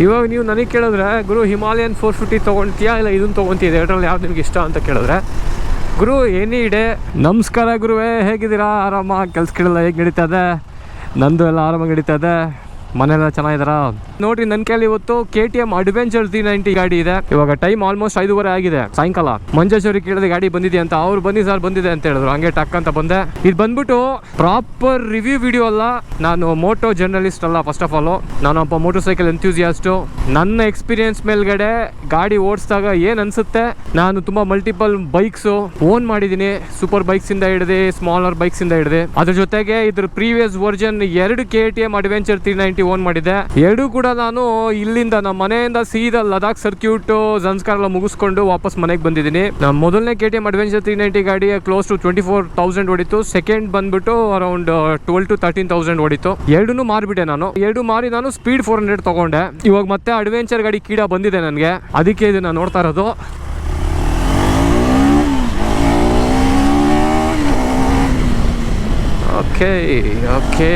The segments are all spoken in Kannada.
ಇವಾಗ ನೀವು ನನಗೆ ಕೇಳಿದ್ರೆ, ಗುರು ಹಿಮಾಲಯನ್ ಫೋರ್ ಫಿಫ್ಟಿ ತೊಗೊಳ್ತೀಯಾ ಇಲ್ಲ ಇದನ್ನು ತೊಗೊತೀಯ? ಎರಡರಲ್ಲಿ ಯಾವ್ದು ನಿಮ್ಗೆ ಇಷ್ಟ ಅಂತ ಕೇಳಿದ್ರೆ, ಗುರು ಎನಿ ಡೇ, ನಮಸ್ಕಾರ ಗುರುವೇ, ಹೇಗಿದ್ದೀರಾ? ಆರಾಮ? ಕೆಲ್ಸಗಳೆಲ್ಲ ಹೇಗೆ ಇದೆ? ನಂದು ಎಲ್ಲ ಆರಾಮಾಗಿ ನಡೀತಾ ಇದೆ. ಮನೆಯೆಲ್ಲ ಚೆನ್ನಾಗಿದ್ದಾರಾ ನೋಡ್ರಿ ನನ್ನ ಕೈಲಿ ಇವತ್ತು K T M adventure three ninety ಗಾಡಿ ಇದೆ. ಇವಾಗ ಟೈಮ್ ಆಲ್ಮೋಸ್ಟ್ ಐದೂವರೆ ಆಗಿದೆ. ಸಾಯಂಕಾಲ. ಮಂಜೇಶ್ವರಿ ಕೇಳಿದ ಗಾಡಿ ಬಂದಿದೆ ಅಂತ ಅವ್ರು ಬನ್ನಿ ಸರ್ ಬಂದಿದೆ ಅಂತ ಹೇಳಿದ್ರು. ಹಂಗೆ ಟಕ್ ಅಂತ ಬಂದೆ. ಇದು ಬಂದ್ಬಿಟ್ಟು ಪ್ರಾಪರ್ ರಿವ್ಯೂ ವಿಡಿಯೋ ಅಲ್ಲ. ನಾನು ಮೋಟೋ ಜರ್ನಲಿಸ್ಟ್ ಅಲ್ಲ ಫಸ್ಟ್ ಆಫ್ ಆಲ್ ನಾನೊಬ್ಬ ಮೋಟರ್ ಸೈಕಲ್ ಎಂಥ್ಯೂಸಿಯಾಸ್ಟು ನನ್ನ ಎಕ್ಸ್ಪೀರಿಯನ್ಸ್ ಮೇಲ್ಗಡೆ ಗಾಡಿ ಓಡಿಸಿದಾಗ ಏನು ಅನ್ಸುತ್ತೆ? ನಾನು ತುಂಬ ಮಲ್ಟಿಪಲ್ ಬೈಕ್ಸು ಓನ್ ಮಾಡಿದ್ದೀನಿ. ಸೂಪರ್ ಬೈಕ್ಸ್ ಇಂದ ಹಿಡಿದು ಸ್ಮಾಲರ್ ಬೈಕ್ಸ್ ಇಂದ ಹಿಡಿದು. ಅದ್ರ ಜೊತೆಗೆ ಇದ್ರ ಪ್ರೀವಿಯಸ್ ವರ್ಜನ್ ಎರಡು K T M adventure three ninety own ಮಾಡಿದ್ದೆ ಎರಡು ಕೂಡ ನಾನು ಇಲ್ಲಿಂದ ನಮ್ಮ ಮನೆಯಿಂದ ಸೀದಾ ಲದಾಖ್ ಸರ್ಕ್ಯೂಟ್ ಸಂಸ್ಕಾರ ಎಲ್ಲ ಮುಗಿಸ್ಕೊಂಡು ವಾಪಸ್ ಮನೆಗೆ ಬಂದಿದ್ದೀನಿ. ನಮ್ಮ ಮೊದಲನೇ K T M adventure three ninety ಗಾಡಿ close to twenty four thousand ಹೊಡಿತು second ಬಂದ್ಬಿಟ್ಟು around twelve to thirteen thousand ಹೊಡಿತು ಎರಡೂ ಮಾರಿಬಿಟ್ಟೆ ನಾನು. ಎರಡು ಮಾರಿ ನಾನು ಸ್ಪೀಡ್ ಫೋರ್ ಹಂಡ್ರೆಡ್ ತಗೊಂಡೆ. ಇವಾಗ ಮತ್ತೆ ಅಡ್ವೆಂಚರ್ ಗಾಡಿ ಕೀಡ ಬಂದಿದೆ ನನಗೆ. ಅದಕ್ಕೆ ಇದನ್ನ ನೋಡ್ತಾ ಇರೋದು. ಓಕೆ ಓಕೆ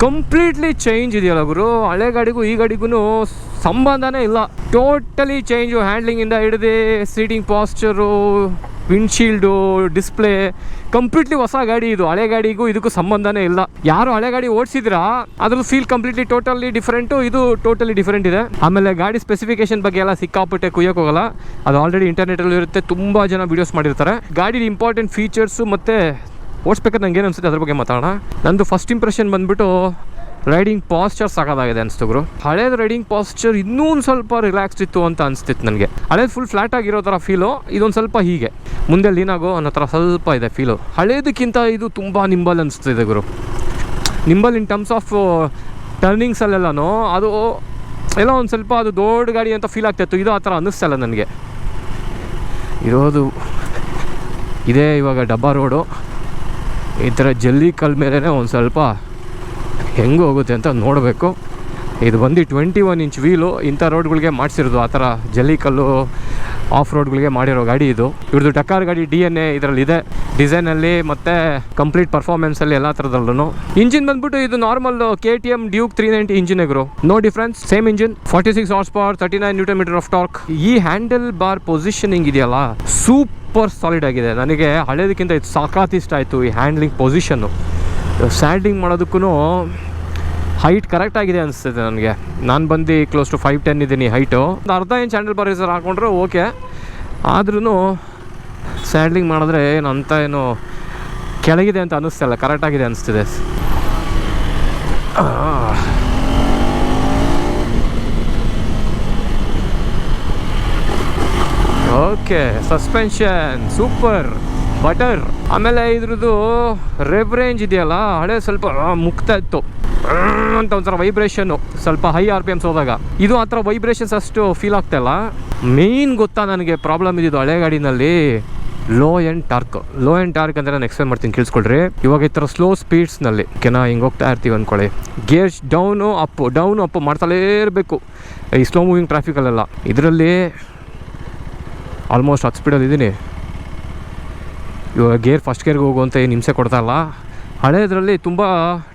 ಕಂಪ್ಲೀಟ್ಲಿ ಚೇಂಜ್ ಇದೆಯಲ್ಲ ಗುರು. ಹಳೆ ಗಾಡಿಗೂ ಈ ಗಾಡಿಗೂ ಸಂಬಂಧನೇ ಇಲ್ಲ. ಟೋಟಲಿ ಚೇಂಜು ಹ್ಯಾಂಡ್ಲಿಂಗಿಂದ ಹಿಡಿದು seating posture windshield display completely ಹೊಸ ಗಾಡಿ ಇದು. ಹಳೆ ಗಾಡಿಗೂ ಇದಕ್ಕೂ ಸಂಬಂಧನೇ ಇಲ್ಲ. ಯಾರು ಹಳೆ ಗಾಡಿ ಓಡಿಸಿದ್ರಾ ಅದ್ರ ಫೀಲ್ ಕಂಪ್ಲೀಟ್ಲಿ ಟೋಟಲಿ ಡಿಫ್ರೆಂಟು ಇದು ಟೋಟಲಿ ಡಿಫ್ರೆಂಟ್ ಇದೆ. ಆಮೇಲೆ ಗಾಡಿ ಸ್ಪೆಸಿಫಿಕೇಶನ್ ಬಗ್ಗೆ ಎಲ್ಲ ಸಿಕ್ಕಾಪಟ್ಟೆ ಕುಯ್ಯಕ್ಕೆ ಹೋಗಲ್ಲ. ಅದು ಆಲ್ರೆಡಿ ಇಂಟರ್ನೆಟಲ್ಲಿ ಇರುತ್ತೆ. ತುಂಬ ಜನ ವೀಡಿಯೋಸ್ ಮಾಡಿರ್ತಾರೆ. ಗಾಡಿ ಇಂಪಾರ್ಟೆಂಟ್ ಫೀಚರ್ಸು ಮತ್ತು ಓಡಿಸ್ಬೇಕಾದ್ರೆ ನಂಗೆ ಏನು ಅನ್ಸುತ್ತೆ ಅದ್ರ ಬಗ್ಗೆ ಮಾತಾಡೋಣ. ನಂದು ಫಸ್ಟ್ ಇಂಪ್ರೆಷನ್ ಬಂದ್ಬಿಟ್ಟು ರೈಡಿಂಗ್ ಪಾಸ್ಚರ್ ಸಾಕಾಗಿದೆ ಅನಿಸ್ತು ಹಳೇದು ರೈಡಿಂಗ್ ಪಾಸ್ಚರ್ ಇನ್ನೂ ಒಂದು ಸ್ವಲ್ಪ ರಿಲ್ಯಾಕ್ಸ್ ಇತ್ತು ಅಂತ ಅನಿಸ್ತಿತ್ತು ನನಗೆ. ಹಳೇದು ಫುಲ್ ಫ್ಲಾಟ್ ಆಗಿರೋ ಥರ ಫೀಲು ಇದೊಂದು ಸ್ವಲ್ಪ ಹೀಗೆ. ಮುಂದೆ ಲೀನಾಗೋ ಅನ್ನೋ ಥರ ಸ್ವಲ್ಪ ಇದೆ ಫೀಲು ಹಳೇದಕ್ಕಿಂತ ಇದು ತುಂಬ ನಿಂಬಲ್ ಅನಿಸ್ತಿದೆ ಗುರು. ನಿಂಬಲ್ ಇನ್ ಟರ್ಮ್ಸ್ ಆಫ್ ಟರ್ನಿಂಗ್ಸಲ್ಲೆಲ್ಲನೂ ಅದು, ಎಲ್ಲ ಒಂದು ಸ್ವಲ್ಪ ಅದು ದೊಡ್ಡ ಗಾಡಿ ಅಂತ ಫೀಲ್ ಆಗ್ತಾಯಿತ್ತು ಇದು ಆ ಥರ ಅನ್ನಿಸ್ತಲ್ಲ ನನಗೆ. ಇರೋದು, ಇದೇ ಇವಾಗ ಡಬ್ಬಾ ರೋಡು ಈ ಥರ ಜಲ್ಲಿ ಕಲ್ ಮೇಲೇ ಒಂದು ಸ್ವಲ್ಪ ಹೆಂಗೆ ಹೋಗುತ್ತೆ ಅಂತ ನೋಡಬೇಕು. ಇದು ಬಂದು ಟ್ವೆಂಟಿ ಒನ್ ಇಂಚ್ ವೀಲು ಇಂಥ ರೋಡ್ಗಳಿಗೆ ಮಾಡಿಸಿರೋದು ಆ ಥರ ಜಲ್ಲಿ ಕಲ್ಲು ಆಫ್ ರೋಡ್ಗಳಿಗೆ ಮಾಡಿರೋ ಗಾಡಿ ಇದು. ಇವ್ರದ್ದು ಟಕ್ಕಾರ್ ಗಾಡಿ ಡಿ ಎನ್ ಎ ಇದರಲ್ಲಿ ಇದೆ ಡಿಸೈನಲ್ಲಿ ಮತ್ತು ಕಂಪ್ಲೀಟ್ ಪರ್ಫಾರ್ಮೆನ್ಸಲ್ಲಿ ಎಲ್ಲ ಥರದಲ್ಲೂ ಇಂಜಿನ್ ಬಂದ್ಬಿಟ್ಟು ಇದು normal K T M Duke three ninety engine ಎಗ್ರು no difference same engine forty six horsepower thirty nine newton metre of torque ಈ ಹ್ಯಾಂಡಲ್ ಬಾರ್ ಪೊಸಿಷನಿಂಗ್ ಇದೆಯಲ್ಲ? ಸೂಪರ್ ಸಾಲಿಡ್ ಆಗಿದೆ. ನನಗೆ ಹಳೆಯದಕ್ಕಿಂತ ಇದು ಸಾಕಾತ್ ಇಷ್ಟ ಆಯಿತು ಈ ಹ್ಯಾಂಡ್ಲಿಂಗ್ ಪೊಸಿಷನ್ನು ಸ್ಯಾಂಡಿಂಗ್ ಮಾಡೋದಕ್ಕೂ ಹೈಟ್ ಕರೆಕ್ಟ್ ಆಗಿದೆ ಅನಿಸ್ತದೆ ನನಗೆ. ನಾನು ಬಂದು ಕ್ಲೋಸ್ ಟು ಫೈವ್ ಟೆನ್ ಇದ್ದೀನಿ ಹೈಟು ಒಂದು ಅರ್ಧ ಇಂಚ್ ಹ್ಯಾಂಡಲ್ ಬಾರ್ ಸರ್ ಹಾಕೊಂಡ್ರೆ ಓಕೆ ಆದ್ರೂ ಸ್ಯಾಂಡ್ಲಿಂಗ್ ಮಾಡಿದ್ರೆ ಏನು ಅಂತ ಏನು ಕೆಳಗಿದೆ ಅಂತ ಅನ್ನಿಸ್ತಲ್ಲ ಕರೆಕ್ಟಾಗಿದೆ ಅನಿಸ್ತಿದೆ ಓಕೆ ಸಸ್ಪೆನ್ಷನ್ ಸೂಪರ್ ಬಟರ್. ಆಮೇಲೆ ಇದ್ರದ್ದು ರೇಂಜ್ ಇದೆಯಲ್ಲ, ಹಳೆ ಸ್ವಲ್ಪ ಮುಕ್ತಾ ಇತ್ತು. ಅಂತ ಒಂಥರ ವೈಬ್ರೇಷನ್ ಸ್ವಲ್ಪ ಹೈ ಆರ್ ಪಿ ಎಮ್ಸ್ ಹೋದಾಗ. ಇದು ಆ ಥರ ವೈಬ್ರೇಷನ್ಸ್ ಅಷ್ಟು ಫೀಲ್ ಆಗ್ತಾಯಿಲ್ಲ ಮೇಯ್ನ್ ಗೊತ್ತಾ ನನಗೆ ಪ್ರಾಬ್ಲಮ್ ಇದ್ದಿದ್ದು ಹಳೆ ಗಾಡಿನಲ್ಲಿ low end torque low end torque ಅಂದರೆ ನಾನು ಎಕ್ಸ್ಪ್ಲೇನ್ ಮಾಡ್ತೀನಿ, ಕೇಳಿಸ್ಕೊಳ್ರಿ. ಇವಾಗ ಈ ಥರ ಸ್ಲೋ ಸ್ಪೀಡ್ಸ್ನಲ್ಲಿ ಕೆನ, ಹಿಂಗೆ ಹೋಗ್ತಾ ಇರ್ತೀವಿ ಅಂದ್ಕೊಳ್ಳಿ gears down up down up ಮಾಡ್ತಲೇ ಇರಬೇಕು. ಈ ಸ್ಲೋ ಮೂವಿಂಗ್ ಟ್ರಾಫಿಕಲ್ಲೆಲ್ಲ ಇದರಲ್ಲಿ ಆಲ್ಮೋಸ್ಟ್ ಹತ್ತು ಸ್ಪೀಡಲ್ಲಿ ಇದ್ದೀನಿ. ಇವಾಗ ಗೇರ್ ಫಸ್ಟ್ ಗೇರ್ಗೆ ಹೋಗುವಂಥ ಏನು ಹಿಂಸೆ ಕೊಡ್ತಾಯಿಲ್ಲ ಹಳೆಯದರಲ್ಲಿ ತುಂಬ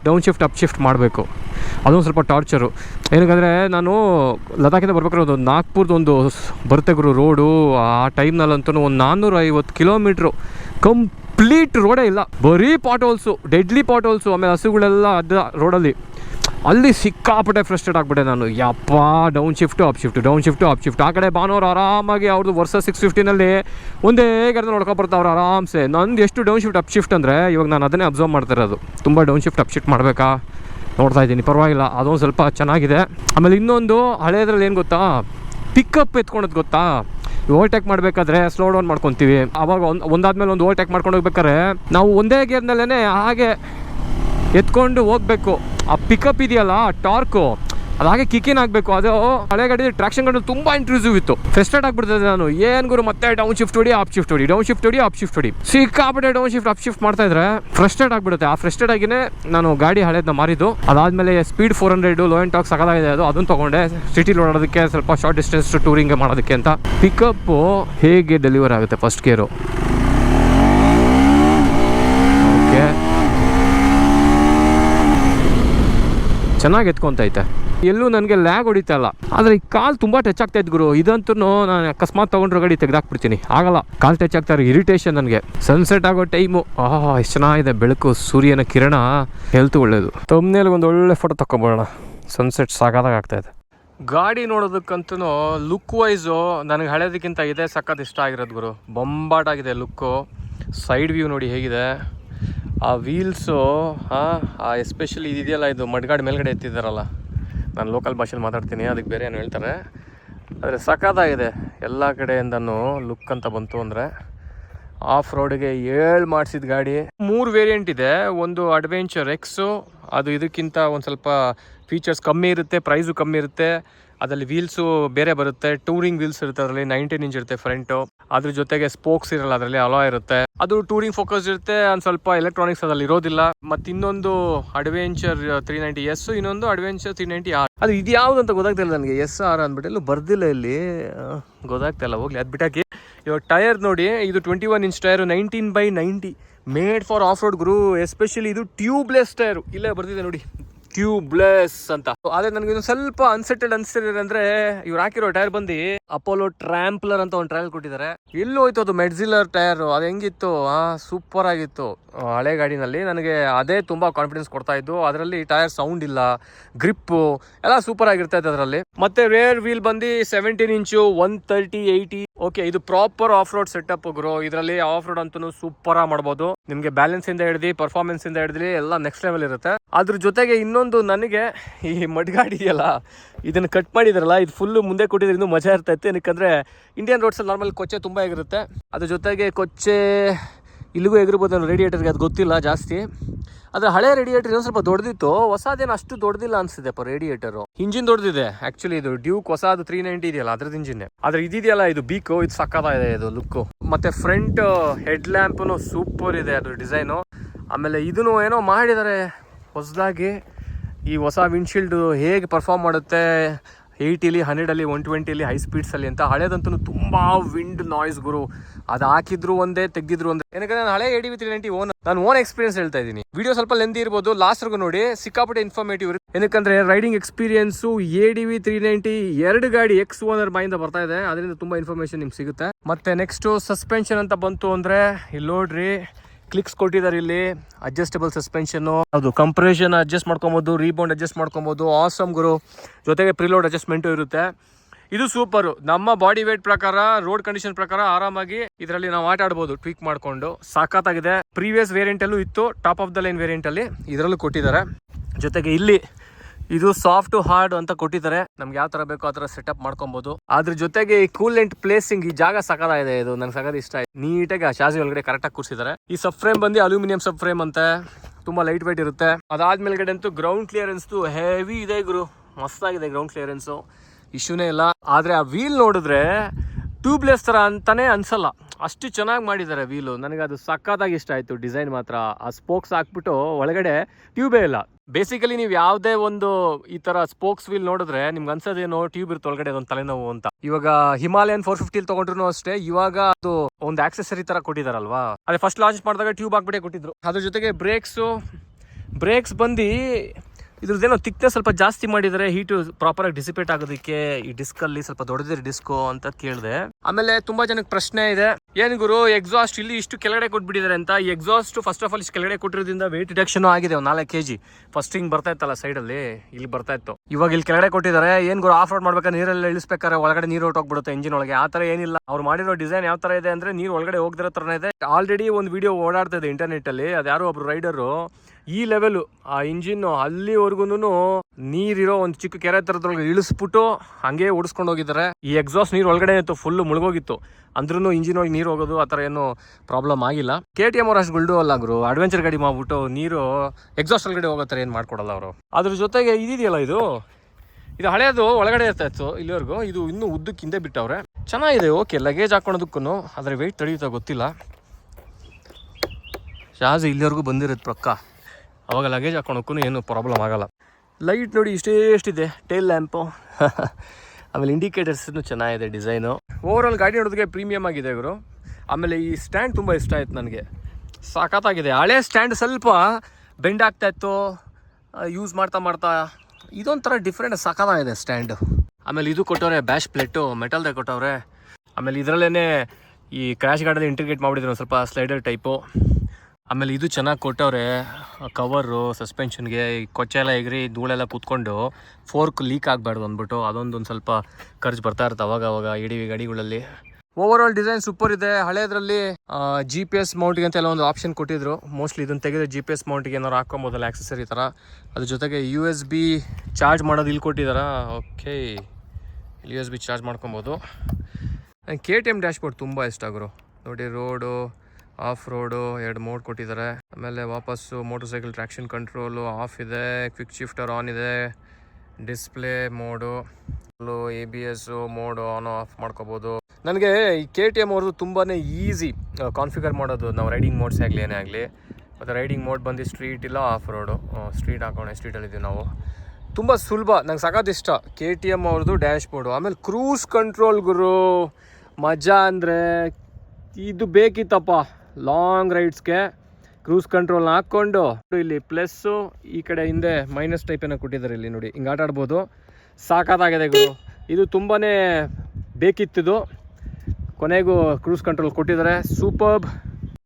ಡೌನ್ ಶಿಫ್ಟ್ ಅಪ್ ಶಿಫ್ಟ್ ಮಾಡಬೇಕು. ಅದೊಂದು ಸ್ವಲ್ಪ ಟಾರ್ಚರು ಏನಕ್ಕಂದರೆ ನಾನು ಲದಾಖಿಂದ ಬರ್ಬೇಕಾದ್ರೆ ಒಂದು ನಾಗ್ಪುರದೊಂದು ಬರುತ್ತೆ ಗುರು ರೋಡು ಆ ಟೈಮ್ನಲ್ಲಂತೂ ಒಂದು ನಾನ್ನೂರ ಐವತ್ತು ಕಿಲೋಮೀಟ್ರು ಕಂಪ್ಲೀಟ್ ರೋಡೇ ಇಲ್ಲ. ಬರೀ potholes deadly potholes ಆಮೇಲೆ ಹಸುಗಳೆಲ್ಲ ಅದ ರೋಡಲ್ಲಿ ಅಲ್ಲಿ ಸಿಕ್ಕಾಪಟ್ಟೆ ಫ್ರಸ್ಟ್ರೇಟ್ ಆಗಿಬಿಟ್ಟೆ ನಾನು. ಯಪ್ಪ down shift up shift down shift up shift ಆ ಕಡೆ ಭಾನುವಾರ ಆರಾಮಾಗಿ ಅವ್ರದ್ದು ವರ್ಷ ಸಿಕ್ಸ್ ಫಿಫ್ಟಿನಲ್ಲಿ ಒಂದೇ ಕಡೆ ನೋಡ್ಕೊ ಬರ್ತಾವ್ರು ಆರಾಮ್ಸೆ. ನಂದು ಎಷ್ಟು ಡೌನ್ ಶಿಫ್ಟ್ ಅಪ್ ಶಿಫ್ಟ್ ಅಂದರೆ ಇವಾಗ ನಾನು ಅದನ್ನೇ ಅಬ್ಸರ್ವ್ ಮಾಡ್ತಾ ಇರೋದು. ತುಂಬ ಡೌನ್ ಶಿಫ್ಟ್ ಅಪ್ ಶಿಫ್ಟ್ ಮಾಡಬೇಕಾ? ನೋಡ್ತಾ ಇದ್ದೀನಿ, ಪರವಾಗಿಲ್ಲ. ಅದೊಂದು ಸ್ವಲ್ಪ ಚೆನ್ನಾಗಿದೆ. ಆಮೇಲೆ ಇನ್ನೊಂದು ಹಳೆಯದ್ರಲ್ಲಿ ಏನು ಗೊತ್ತಾ? ಪಿಕಪ್ ಎತ್ಕೊಳೋದು ಗೊತ್ತಾ? ಓವರ್ಟೇಕ್ ಮಾಡಬೇಕಾದ್ರೆ ಸ್ಲೋ ಡೌನ್ ಮಾಡ್ಕೊತೀವಿ. ಆವಾಗ ಒಂದು, ಒಂದಾದ್ಮೇಲೆ ಒಂದು ಓವರ್ಟೇಕ್ ಮಾಡ್ಕೊಂಡು ಹೋಗ್ಬೇಕಾದ್ರೆ ನಾವು ಒಂದೇ ಗೇರ್ನಲ್ಲೇ ಹಾಗೆ ಎತ್ಕೊಂಡು ಹೋಗ್ಬೇಕು. ಆ ಪಿಕಪ್ ಇದೆಯಲ್ಲ ಟಾರ್ಕು ಅದು ಹಾಗೆ ಕಿಕ್ಕಿನ್ ಆಗಬೇಕು. ಅದು ಹಳೆ ಗಾಡಿ ಟ್ರಾಕ್ಷನ್ ಗಾಡಿ ತುಂಬ ಇಂಟ್ರೂಸಿವ್ ಇತ್ತು. ಫ್ರಸ್ಟ್ರೇಟ್ ಆಗ್ಬಿಡ್ತದೆ ನಾನು. ಏನ್ ಗುರು, ಮತ್ತೆ ಡೌನ್ ಶಿಫ್ಟ್ ಹೊಡಿ ಅಪ್ ಶಿಫ್ಟ್ ಹೊಡಿ. ಡೌನ್ ಶಿಫ್ಟ್ ಹೊಡಿ ಅಪ್ ಶಿಫ್ಟ್ ಹೊಡಿ. ಸಿಕ್ಕಾಪಟ್ಟೆ ಡೌನ್ ಶಿಫ್ಟ್ ಅಪ್ ಶಿಫ್ಟ್ ಮಾಡ್ತಾ ಇದ್ರೆ ಫ್ರಸ್ಟ್ರೇಟ್ ಆಗ್ಬಿಡುತ್ತೆ. ಆ ಫ್ರಸ್ಟ್ರೇಟ್ ಆಗಿನೇ ನಾನು ಗಾಡಿ ಹಳೇದನ್ನ ಮಾರಿದ್ದು. ಅದಾದಮೇಲೆ speed four hundred low end torque ಸಕಲಾಗಿದೆ ಅದು ಅದನ್ನು ತಗೊಂಡೆ. ಸಿಟಿ ಓಡೋದಕ್ಕೆ ಸ್ವಲ್ಪ ಶಾರ್ಟ್ ಡಿಸ್ಟೆನ್ಸ್ ಟೂರಿಂಗ್ ಮಾಡೋದಕ್ಕೆ ಅಂತ. ಪಿಕಪ್ಪು ಹೇಗೆ ಡೆಲಿವರ್ ಆಗುತ್ತೆ ಫಸ್ಟ್ ಗೇರು ಓಕೆ ಚೆನ್ನಾಗಿ ಎತ್ಕೊಂತೈತೆ ಎಲ್ಲೂ ನನಗೆ ಲ್ಯಾಗ್ ಹೊಡಿತಾ ಇಲ್ಲ. ಆದರೆ ಈ ಕಾಲು ತುಂಬ ಟಚ್ ಆಗ್ತಾ ಗುರು. ಇದಂತೂ ನಾನು ಅಕಸ್ಮಾತ್ ತೊಗೊಂಡ್ರೆ ಗಾಡಿ ತೆಗೆದಾಕ್ಬಿಡ್ತೀನಿ. ಆಗಲ್ಲ. ಕಾಲು ಟಚ್ ಆಗ್ತಾರೆ ಇರಿಟೇಷನ್ ನನಗೆ. ಸನ್ಸೆಟ್ ಆಗೋ ಟೈಮು ಆಹ್, ಎಷ್ಟು ಚೆನ್ನಾಗಿದೆ ಬೆಳಕು, ಸೂರ್ಯನ ಕಿರಣ. ಹೆಲ್ತ್ ಒಳ್ಳೇದು. ತಮ್ಮನೇಲಿ ಒಂದು ಒಳ್ಳೆ ಫೋಟೋ ತಗೊಬೋಣ ಸನ್ಸೆಟ್ ಸಾಕಾದಾಗ ಆಗ್ತಾ ಇದೆ. ಗಾಡಿ ನೋಡೋದಕ್ಕಂತೂ ಲುಕ್ ವೈಸು ನನಗೆ ಹಳೆಯದಕ್ಕಿಂತ ಇದೇ, ಸಖತ್ ಇಷ್ಟ ಆಗಿರೋದು ಗುರು. ಬೊಂಬಾಟಾಗಿದೆ ಲುಕ್ಕು ಸೈಡ್ ವ್ಯೂ ನೋಡಿ ಹೇಗಿದೆ. ಆ ವೀಲ್ಸು ಆ ಎಸ್ಪೆಷಲಿ ಇದೆಯಲ್ಲ ಇದು ಮಡ್ಗಾಡ್ ಮೇಲ್ಗಡೆ ಎತ್ತಿದ್ದಾರಲ್ಲ. ನಾನು ಲೋಕಲ್ ಭಾಷೆಲಿ ಮಾತಾಡ್ತೀನಿ ಅದಕ್ಕೆ ಬೇರೆ ಏನು ಹೇಳ್ತಾರೆ. ಆದರೆ ಸಖತ್ತಾಗಿದೆ ಎಲ್ಲ ಕಡೆಯಿಂದನು ಲುಕ್ ಅಂತ ಬಂತು ಅಂದರೆ. ಆಫ್ ರೋಡ್ಗೆ ಏಳು ಮಾಡಿಸಿದ ಗಾಡಿ. ಮೂರು ವೇರಿಯಂಟ್ ಇದೆ, ಒಂದು ಅಡ್ವೆಂಚರ್ ಎಕ್ಸು ಅದು ಇದಕ್ಕಿಂತ ಒಂದು ಸ್ವಲ್ಪ ಫೀಚರ್ಸ್ ಕಮ್ಮಿ ಇರುತ್ತೆ ಪ್ರೈಸು ಕಮ್ಮಿ ಇರುತ್ತೆ. ಅದರಲ್ಲಿ ವೀಲ್ಸು ಬೇರೆ ಬರುತ್ತೆ ಟೂರಿಂಗ್ ವೀಲ್ಸ್ ಇರುತ್ತೆ ಅದರಲ್ಲಿ ನೈನ್ಟೀನ್ ಇಂಚ್ ಇರುತ್ತೆ ಫ್ರಂಟು ಅದ್ರ ಜೊತೆಗೆ ಸ್ಪೋಕ್ಸ್ ಇರಲ್ಲ, ಅದರಲ್ಲಿ ಅಲೋ ಇರುತ್ತೆ. ಅದು ಟೂರಿಂಗ್ ಫೋಕಸ್ ಇರುತ್ತೆ, ಒಂದು ಸ್ವಲ್ಪ ಎಲೆಕ್ಟ್ರಾನಿಕ್ಸ್ ಅದ್ರಲ್ಲಿ ಇರೋದಿಲ್ಲ. ಮತ್ತು ಇನ್ನೊಂದು ಅಡ್ವೆಂಚರ್ ತ್ರೀ ನೈಂಟಿ ಎಸ್ ಇನ್ನೊಂದು ಅಡ್ವೆಂಚರ್ ತ್ರೀ ನೈಂಟಿ ಆರ್ ಅದು ಇದು ಯಾವುದು ಅಂತ ಗೊತ್ತಾಗ್ತಿಲ್ಲ ನನಗೆ ಎಸ್ ಆರ್ ಅಂದ್ಬಿಟ್ಟು. ಎಲ್ಲೂ ಬರ್ದಿಲ್ಲ ಇಲ್ಲಿ. ಗೊತ್ತಾಗ್ತಿಲ್ಲ, ಹೋಗ್ಲಿ, ಅದು ಬಿಟ್ಟಾಕಿ. ಇವಾಗ ಟೈರ್ ನೋಡಿ, ಇದು twenty one inch tyre nineteen by ninety made for off road Guru especially ಇದು ಟ್ಯೂಬ್ಲೆಸ್ ಟೈರು ಇಲ್ಲೇ ಬರ್ತಿದೆ ನೋಡಿ. ಟ್ಯೂಬ್ಲೆಸ್ ಅಂತ. ಆದ್ರೆ ನನಗೆ ಇದು ಸ್ವಲ್ಪ ಅನ್ಸೆಟೆಡ್ ಅನ್ಸಿದ್ರೆ ಅಂದ್ರೆ ಇವ್ರು ಹಾಕಿರೋ ಟೈರ್ ಬಂದು ಅಪೋಲೋ ಟ್ರಾಂಪ್ಲರ್ ಅಂತ ಒಂದು ಟ್ರಯಲ್ ಕೊಟ್ಟಿದ್ದಾರೆ ಇಲ್ಲಿ ಹೋಯ್ತು ಅದು ಮೆಡ್ಸಿಲರ್ ಟೈರ್ ಅದು ಹೆಂಗಿತ್ತು? ಸೂಪರ್ ಆಗಿತ್ತು. ಹಳೆ ಗಾಡಿನಲ್ಲಿ ನನಗೆ ಅದೇ ತುಂಬಾ ಕಾನ್ಫಿಡೆನ್ಸ್ ಕೊಡ್ತಾ ಇದ್ದು, ಅದರಲ್ಲಿ ಟೈರ್ ಸೌಂಡ್ ಇಲ್ಲ ಗ್ರಿಪ್ಪು ಎಲ್ಲ ಸೂಪರ್ ಆಗಿರ್ತಾ ಇತ್ತು ಅದರಲ್ಲಿ. ಮತ್ತೆ ರೇರ್ ವೀಲ್ ಬಂದು seventeen inch one thirty eighty okay ಇದು ಪ್ರಾಪರ್ ಆಫ್ ರೋಡ್ ಸೆಟಪ್ ಗುರು. ಇದರಲ್ಲಿ ಆಫ್ ರೋಡ್ ಅಂತೂ ಸೂಪರ್ ಆಗಿ ಮಾಡಬಹುದು ನಿಮಗೆ ಬ್ಯಾಲೆನ್ಸ್ ಇಂದ ಹಿಡಿದು ಪರ್ಫಾರ್ಮೆನ್ಸ್ ಇಂದ ಹಿಡಿದು ಎಲ್ಲ ನೆಕ್ಸ್ಟ್ ಲೆವೆಲ್ ಇರುತ್ತೆ. ಅದ್ರ ಜೊತೆಗೆ ಇನ್ನೊಂದು ನನಗೆ ಈ ಮಡ್ಗಾಡಿ ಇದೆಯಲ್ಲ, ಇದನ್ನು ಕಟ್ ಮಾಡಿದ್ರಲ್ಲ, ಇದು ಫುಲ್ ಮುಂದೆ ಕೊಟ್ಟಿದ್ರೆ ಇನ್ನೂ ಮಜಾ ಇರ್ತಾ ಇತ್ತು. ಏನಕ್ಕಂದ್ರೆ ಇಂಡಿಯನ್ ರೋಡ್ಸಲ್ಲಿ ನಾರ್ಮಲ್ ಕೊಚ್ಚೆ ತುಂಬ ಆಗಿರುತ್ತೆ ಅದ್ರ ಜೊತೆಗೆ ಕೊಚ್ಚೆ ಇಲ್ಲಿಗೂ ಎಗಿರ್ಬೋದು ರೇಡಿಯೇಟರ್ಗೆ ಅದು ಗೊತ್ತಿಲ್ಲ ಜಾಸ್ತಿ. ಆದರೆ ಹಳೆ ರೇಡಿಯೇಟರ್ ಇನ್ನೊಂದು ಸ್ವಲ್ಪ ದೊಡ್ಡದಿತ್ತು ಹೊಸದೇನು ಅಷ್ಟು ದೊಡ್ಡದಿಲ್ಲ ಅನ್ಸಿದೆ ರೇಡಿಯೇಟರು ಇಂಜಿನ್ ದೊಡ್ಡದಿದೆ ಆಕ್ಚುಲಿ ಇದು ಡ್ಯೂಕ್ ಹೊಸದು ತ್ರೀ ನೈಂಟಿ ಇದೆಯಲ್ಲ ಅದ್ರದ್ದು ಇಂಜಿನ್ ಆದರೆ ಇದಿದೆಯಲ್ಲ, ಇದು ಬೀಕು ಇದು ಸಕ್ಕತ್ತಾಗಿದೆ ಇದು ಲುಕ್ಕು ಮತ್ತೆ ಫ್ರಂಟ್ ಹೆಡ್ ಲ್ಯಾಂಪ್ನು ಸೂಪರ್ ಇದೆ ಅದ್ರ ಡಿಸೈನು ಆಮೇಲೆ ಇದನ್ನು ಏನೋ ಮಾಡಿದ್ದಾರೆ, ಹೊಸದಾಗಿ ಈ ಹೊಸ ವಿಂಡ್ಶೀಲ್ಡ್ ಹೇಗೆ ಪರ್ಫಾರ್ಮ್ ಮಾಡುತ್ತೆ? ಏಯ್ಟಿಲಿ ಹಂಡ್ರೆಡಲ್ಲಿ ಒನ್ ಟ್ವೆಂಟಿಲಿ ಹೈ ಸ್ಪೀಡ್ಸಲ್ಲಿ ಅಂತ ಹಳೇದಂತೂ ತುಂಬ ವಿಂಡ್ ನಾಯ್ಸ್ ಗುರು. ಅದು ಹಾಕಿದ್ರು ಒಂದೇ, ತೆಗ್ದಿದ್ರು ಒಂದೇ. ಏನಕ್ಕೆ ನಾನು ಹಳೆ A D V three ninety own ನಾನು ಓನ್ ಎಕ್ಸ್ಪೀರಿಯನ್ಸ್ ಹೇಳ್ತಾ ಇದ್ದೀನಿ. ವಿಡಿಯೋ ಸ್ವಲ್ಪ ಲೆಂದಿ ಇರ್ಬೋದು ಲಾಸ್ಟ್ವರೆಗೂ ನೋಡಿ, ಸಿಕ್ಕಾಪಟ್ಟೆ ಇನ್ಫಾರ್ಮೇಟಿವ್ ಇರುತ್ತೆ. ಏನಕ್ಕಂದ್ರೆ riding experience A D V three ninety ಎರಡು ಗಾಡಿ ಎಕ್ಸ್ ಓನರ್ ಬಾಯಿಂದ ಬರ್ತಾ ಇದೆ. ಅದರಿಂದ ತುಂಬಾ ಇನ್ಫಾರ್ಮೇಶನ್ ನಿಮ್ಗೆ ಸಿಗುತ್ತೆ. ಮತ್ತೆ ನೆಕ್ಸ್ಟ್ ಸಸ್ಪೆನ್ಷನ್ ಅಂತ ಬಂತು ಅಂದ್ರೆ ಇಲ್ಲಿ ನೋಡ್ರಿ ಕ್ಲಿಕ್ಸ್ ಕೊಟ್ಟಿದ್ದಾರೆ ಇಲ್ಲಿ. ಅಡ್ಜಸ್ಟಬಲ್ ಸಸ್ಪೆನ್ಷನು ಅದು ಕಂಪ್ರೆಷನ್ ಅಡ್ಜಸ್ಟ್ ಮಾಡ್ಕೊಬೋದು ರೀಬೌಂಡ್ ಅಡ್ಜಸ್ಟ್ ಮಾಡ್ಕೊಬೋದು. ಆಸಮ್ ಗುರು. ಜೊತೆಗೆ ಪ್ರಿಲೋಡ್ ಅಡ್ಜಸ್ಟ್ಮೆಂಟು ಇರುತ್ತೆ. ಇದು ಸೂಪರು ನಮ್ಮ ಬಾಡಿ ವೇಟ್ ಪ್ರಕಾರ ರೋಡ್ ಕಂಡೀಷನ್ ಪ್ರಕಾರ ಆರಾಮಾಗಿ ಇದರಲ್ಲಿ ನಾವು ಆಟ ಆಡ್ಬೋದು ಟ್ವೀಕ್ ಮಾಡಿಕೊಂಡು. ಸಾಕತ್ತಾಗಿದೆ ಪ್ರೀವಿಯಸ್ ವೇರಿಯಂಟ್ ಅಲ್ಲೂ ಇತ್ತು. Top of the line variant ಅಲ್ಲಿ ಇದರಲ್ಲೂ ಕೊಟ್ಟಿದ್ದಾರೆ. ಜೊತೆಗೆ ಇಲ್ಲಿ ಇದು ಸಾಫ್ಟ್ ಹಾರ್ಡ್ ಅಂತ ಕೊಟ್ಟಿದ್ದಾರೆ. ನಮ್ಗೆ ಯಾವ ತರ ಬೇಕೋ ಆ ತರ ಸೆಟಪ್ ಮಾಡ್ಕೊಬಹುದು ಅದ್ರ ಜೊತೆಗೆ ಈ ಕೂಲೆಂಟ್ ಪ್ಲೇಸಿಂಗ್ ಈ ಜಾಗ ಸಕದಾಗಿದೆ ಇದು. ನಂಗೆ ಸಗದ ಇಷ್ಟ ಆಯ್ತು. ನೀಟಾಗಿ ಆ ಶಾಸಿ ಒಳಗಡೆ ಕರೆಕ್ಟ್ ಆಗಿ ಕೂರಿಸಿದ್ದಾರೆ. ಈ ಸಬ್ ಫ್ರೇಮ್ ಬಂದು ಅಲ್ಯೂಮಿನಿಯಂ ಸಬ್ ಫ್ರೇಮ್ ಅಂತೆ. ತುಂಬಾ ಲೈಟ್ ವೈಟ್ ಇರುತ್ತೆ. ಅದಾದ್ಮೇಲ್ಗಡೆ ಅಂತೂ ಗ್ರೌಂಡ್ ಕ್ಲಿಯರೆನ್ಸ್ ಹೆವಿ ಇದೆ ಗುರು. ಮಸ್ತಾಗಿದೆ ಗ್ರೌಂಡ್ ಕ್ಲಿಯರೆನ್ಸ್ ಇಶ್ಯೂನೇ ಇಲ್ಲ. ಆದ್ರೆ ಆ ವೀಲ್ ನೋಡಿದ್ರೆ ಟ್ಯೂಬ್ಲೆಸ್ ತರ ಅಂತಾನೆ ಅನ್ಸಲ್ಲ. ಅಷ್ಟು ಚೆನ್ನಾಗಿ ಮಾಡಿದ್ದಾರೆ ವೀಲು. ನನಗೆ ಅದು ಸಕ್ಕತ್ತಾಗಿ ಇಷ್ಟ ಆಯಿತು ಡಿಸೈನ್ ಮಾತ್ರ. ಆ ಸ್ಪೋಕ್ಸ್ ಹಾಕ್ಬಿಟ್ಟು ಒಳಗಡೆ ಟ್ಯೂಬೇ ಇಲ್ಲ. ಬೇಸಿಕಲಿ ನೀವು ಯಾವುದೇ ಒಂದು ಈ ಥರ ಸ್ಪೋಕ್ಸ್ ವೀಲ್ ನೋಡಿದ್ರೆ ನಿಮ್ಗೆ ಅನ್ಸೋದೇನೋ ಟ್ಯೂಬ್ ಇರುತ್ತೆ ಒಳಗಡೆ ಒಂದು ತಲೆನೋವು ಅಂತ. ಇವಾಗ ಹಿಮಾಲಯನ್ ಫೋರ್ ಫಿಫ್ಟಿಲ್ ತೊಗೊಂಡ್ರು ಅಷ್ಟೇ, ಇವಾಗ ಅದು ಒಂದು ಆಕ್ಸೆಸರಿ ತರ ಕೊಟ್ಟಿದಾರಲ್ವಾ? ಅದೇ ಫಸ್ಟ್ ಲಾಂಚ್ ಮಾಡಿದಾಗ ಟ್ಯೂಬ್ ಹಾಕ್ಬಿಟ್ಟೆ ಕೊಟ್ಟಿದ್ರು. ಅದ್ರ ಜೊತೆಗೆ ಬ್ರೇಕ್ಸು ಬ್ರೇಕ್ಸ್ ಬಂದು ಇದ್ರದ್ದೇನೋ ತಿಕ್ತೆ ಸ್ವಲ್ಪ ಜಾಸ್ತಿ ಮಾಡಿದರೆ ಹೀಟು ಪ್ರಾಪರಾಗಿ ಡಿಸಿಪೇಟ್ ಆಗೋದಕ್ಕೆ ಈ ಡಿಸ್ಕಲ್ಲಿ ಸ್ವಲ್ಪ ದೊಡ್ಡದಿರಿ ಡಿಸ್ಕೋ ಅಂತ ಕೇಳಿದೆ. ಆಮೇಲೆ ತುಂಬಾ ಜನಕ್ಕೆ ಪ್ರಶ್ನೆ ಇದೆ, ಏನು ಗುರು ಎಕ್ಸಾಸ್ಟ್ ಇಲ್ಲಿ ಇಷ್ಟು ಕೆಳಗಡೆ ಕೊಟ್ಬಿಟ್ಟಿದ್ದಾರೆ ಅಂತ. ಎಕ್ಸಾಸ್ಟ್ ಫಸ್ಟ್ ಆಫ್ ಆಲ್ ಇಷ್ಟು ಕೆಳಗಡೆ ಕೊಟ್ಟಿರೋದ್ರಿಂದ ವೆಯ್ಟ್ ರಿಡಕ್ಷನ್ ಆಗಿದೆ, ಒಂದು ನಾಲ್ಕು ಕೆಜಿ ಫಸ್ಟ್ ಹಿಂಗ್ ಬರ್ತಾ ಇತ್ತಲ್ಲ ಸೈಡ್ ಅಲ್ಲಿ, ಇಲ್ಲಿ ಬರ್ತಾ ಇತ್ತು. ಇವಾಗ ಇಲ್ಲಿ ಕೆಳಗಡೆ ಕೊಟ್ಟಿದ್ದಾರೆ. ಏನು ಗುರು ಆಫ್ ರೋಡ್ ಮಾಡ್ಬೇಕಾದ್ರೆ ನೀರಲ್ಲಿ ಇಳಿಸ್ಬೇಕಾದ್ರೆ ಒಳಗಡೆ ನೀರು ಹೊಟ್ಟೋಗ್ಬಿಡುತ್ತೆ ಇಂಜಿನ್ ಒಳಗೆ. ಆ ಥರ ಏನಿಲ್ಲ. ಅವ್ರು ಮಾಡಿರೋ ಡಿಸೈನ್ ಯಾವ ತರ ಇದೆ ಅಂದ್ರೆ ನೀರು ಒಳಗಡೆ ಹೋಗ್ದಿರೋ ತರನೇ ಇದೆ. ಆಲ್ರೆಡಿ ಒಂದು ವಿಡಿಯೋ ಓಡಾಡ್ತಾ ಇದೆ ಇಂಟರ್ನೆಟ್ ಅಲ್ಲಿ. ಅದ್ಯಾರೋ ಒಬ್ರು ರೈಡರು ಈ ಲೆವೆಲು ಆ ಇಂಜಿನ್ನು ಅಲ್ಲಿವರೆಗೂ ನೀರಿರೋ ಒಂದು ಚಿಕ್ಕ ಕೆರೆ ತರದ್ರೊಳಗೆ ಇಳಿಸ್ಬಿಟ್ಟು ಹಂಗೆ ಓಡಿಸ್ಕೊಂಡು ಹೋಗಿದ್ದಾರೆ. ಈ ಎಕ್ಸಾಸ್ಟ್ ನೀರು ಒಳಗಡೆ ಇತ್ತು ಫುಲ್ ಮುಳುಗೋಗಿತ್ತು. ಅಂದ್ರೂ ಇಂಜಿನ್ ಹೋಗಿ ನೀರು ಹೋಗೋದು ಆ ಥರ ಏನು ಪ್ರಾಬ್ಲಮ್ ಆಗಿಲ್ಲ. ಕೆ ಟಿ ಎಂ ಅವ್ರು ಅಷ್ಟು ಗುಲ್ಡು ಅಲ್ಲ ಗುರು. ಅಡ್ವೆಂಚರ್ ಗಾಡಿ ಮಾಡ್ಬಿಟ್ಟು ನೀರು ಎಕ್ಸಾಸ್ಟ್ ಒಳಗಡೆ ಹೋಗೋ ಥರ ಏನು ಮಾಡ್ಕೊಡಲ್ಲ ಅವರು. ಅದ್ರ ಜೊತೆಗೆ ಇದಿದೆಯಲ್ಲ ಇದು? ಇದು ಹಳೆಯದು ಒಳಗಡೆ ಇರ್ತಾ ಇತ್ತು ಇಲ್ಲಿವರೆಗೂ. ಇದು ಇನ್ನೂ ಉದ್ದಕ್ಕೆ ಹಿಂದೆ ಬಿಟ್ಟವ್ರೆ. ಚೆನ್ನಾಗಿದೆ ಓಕೆ ಲಗೇಜ್ ಹಾಕೊಳೋದಕ್ಕೂ ಅದರ ವೆಯ್ಟ್ ತಡೆಯುತ್ತಾ ಗೊತ್ತಿಲ್ಲ. ಶಾಜ್ ಇಲ್ಲಿವರೆಗೂ ಬಂದಿರೋದು ಪಕ್ಕ ಅವಾಗ ಲಗೇಜ್ ಹಾಕೊಳಕ್ಕೂ ಏನು ಪ್ರಾಬ್ಲಮ್ ಆಗಲ್ಲ. ಲೈಟ್ ನೋಡಿ ಇಷ್ಟೇ ಇದೆ ಟೇಲ್ ಲ್ಯಾಂಪು ಆಮೇಲೆ ಇಂಡಿಕೇಟರ್ಸ್ನು ಚೆನ್ನಾಗಿದೆ ಡಿಸೈನು ಓವರ್ ಆಲ್ ಗಾಡಿ ನೋಡೋದಕ್ಕೆ ಪ್ರೀಮಿಯಮ್ ಆಗಿದೆ ಇವರು ಆಮೇಲೆ ಈ ಸ್ಟ್ಯಾಂಡ್ ತುಂಬ ಇಷ್ಟ ಆಯ್ತು ನನಗೆ. ಸಾಕತ್ತಾಗಿದೆ ಹಳೆ ಸ್ಟ್ಯಾಂಡ್ ಸ್ವಲ್ಪ ಬೆಂಡ್ ಆಗ್ತಾ ಇತ್ತು. ಯೂಸ್ ಮಾಡ್ತಾ ಮಾಡ್ತಾ ಇದೊಂಥರ ಡಿಫ್ರೆಂಟ್ ಸಖತ್ತಾಗಿದೆ ಸ್ಟ್ಯಾಂಡು ಆಮೇಲೆ ಇದು ಕೊಟ್ಟವ್ರೆ ಬ್ಯಾಶ್ ಪ್ಲೇಟು ಮೆಟಲ್ದೇ ಕೊಟ್ಟವ್ರೆ. ಆಮೇಲೆ ಇದರಲ್ಲೇ ಈ ಕ್ರ್ಯಾಶ್ ಗಾರ್ಡಲ್ಲಿ ಇಂಟಿಗ್ರೇಟ್ ಮಾಡಿದ್ರು ಸ್ವಲ್ಪ ಸ್ಲೈಡರ್ ಟೈಪು ಆಮೇಲೆ ಇದು ಚೆನ್ನಾಗಿ ಕೊಟ್ಟವ್ರೆ ಕವರು ಸಸ್ಪೆನ್ಷನ್ಗೆ ಕೊಚ್ಚೆ ಎಲ್ಲ ಎಗ್ರಿ, ಧೂಳೆಲ್ಲ ಕೂತ್ಕೊಂಡು ಫೋರ್ಕ್ ಲೀಕ್ ಆಗಬಾರ್ದು ಅಂದ್ಬಿಟ್ಟು ಅದೊಂದು ಒಂದು ಸ್ವಲ್ಪ ಖರ್ಚು ಬರ್ತಾ ಇರುತ್ತೆ ಅವಾಗ ಅವಾಗ ಇಡೀ ಗಾಡಿಗಳಲ್ಲಿ. ಓವರ್ ಆಲ್ ಡಿಸೈನ್ ಸೂಪರ್ ಇದೆ. ಹಳೇದ್ರಲ್ಲಿ ಜಿ ಪಿ ಎಸ್ ಮೌಂಟ್ಗೆ ಅಂತ ಎಲ್ಲ ಒಂದು ಆಪ್ಷನ್ ಕೊಟ್ಟಿದ್ರು. ಮೋಸ್ಟ್ಲಿ ಇದನ್ನು ತೆಗೆದ್ರೆ ಜಿ ಪಿ ಎಸ್ ಮೌಂಟ್ಗೆ ಏನಾರು ಹಾಕೊಬೋದಲ್ಲ ಆಕ್ಸೆಸರಿ ಥರ ಅದ್ರ ಜೊತೆಗೆ ಯು ಎಸ್ ಬಿ ಚಾರ್ಜ್ ಮಾಡೋದು ಇಲ್ಲಿ ಕೊಟ್ಟಿದ್ದಾರಾ okay U S B charge ಮಾಡ್ಕೊಬೋದು. ಕೆ ಟಿ ಎಂ ಡ್ಯಾಶ್ಬೋರ್ಡ್ ತುಂಬ ಇಷ್ಟ ಗುರು. ನೋಡಿ ರೋಡು ಆಫ್ ರೋಡು ಎರಡು ಮೋಡ್ ಕೊಟ್ಟಿದ್ದಾರೆ. ಆಮೇಲೆ ವಾಪಸ್ಸು motorcycle traction control off ಇದೆ, ಕ್ವಿಕ್ ಶಿಫ್ಟರ್ ಆನ್ ಇದೆ, display mode A B S mode on off ಮಾಡ್ಕೋಬೋದು. ನನಗೆ ಈ ಕೆ ಟಿ ಎಂ ಅವ್ರದ್ದು ತುಂಬಾ ಈಸಿ ಕಾನ್ಫಿಗರ್ ಮಾಡೋದು. ನಾವು ರೈಡಿಂಗ್ ಮೋಡ್ಸ್ ಆಗಲಿ ಏನೇ ಆಗಲಿ. ಮತ್ತು ರೈಡಿಂಗ್ ಮೋಡ್ ಬಂದು ಸ್ಟ್ರೀಟ್ ಇಲ್ಲ ಆಫ್ ರೋಡು ಸ್ಟ್ರೀಟ್ ಹಾಕೋಣ ಸ್ಟ್ರೀಟಲ್ಲಿದ್ದೀವಿ ನಾವು. ತುಂಬ ಸುಲಭ. ನಂಗೆ ಸಖತ್ ಇಷ್ಟ ಕೆ ಟಿ ಎಂ ಅವ್ರದ್ದು ಡ್ಯಾಶ್ ಬೋರ್ಡು ಆಮೇಲೆ ಕ್ರೂಸ್ ಕಂಟ್ರೋಲ್ ಗುರು, ಮಜಾ ಅಂದರೆ ಇದು ಬೇಕಿತ್ತಪ್ಪ. ಲಾಂಗ್ ರೈಡ್ಸ್ಗೆ ಕ್ರೂಸ್ ಕಂಟ್ರೋಲ್ನ ಹಾಕ್ಕೊಂಡು ಇಲ್ಲಿ ಪ್ಲಸ್ಸು ಈ ಕಡೆ ಹಿಂದೆ ಮೈನಸ್ ಟೈಪ್ ಏನೋ ಕೊಟ್ಟಿದ್ದಾರೆ ಇಲ್ಲಿ ನೋಡಿ. ಹಿಂಗೆ ಆಟ ಆಡ್ಬೋದು. ಸಾಕಾದಾಗಿದೆ ಗುರು. ಇದು ತುಂಬಾ ಬೇಕಿತ್ತಿದು ಕೊನೆಗೂ ಕ್ರೂಸ್ ಕಂಟ್ರೋಲ್ ಕೊಟ್ಟಿದ್ದಾರೆ. ಸೂಪರ್ಬ್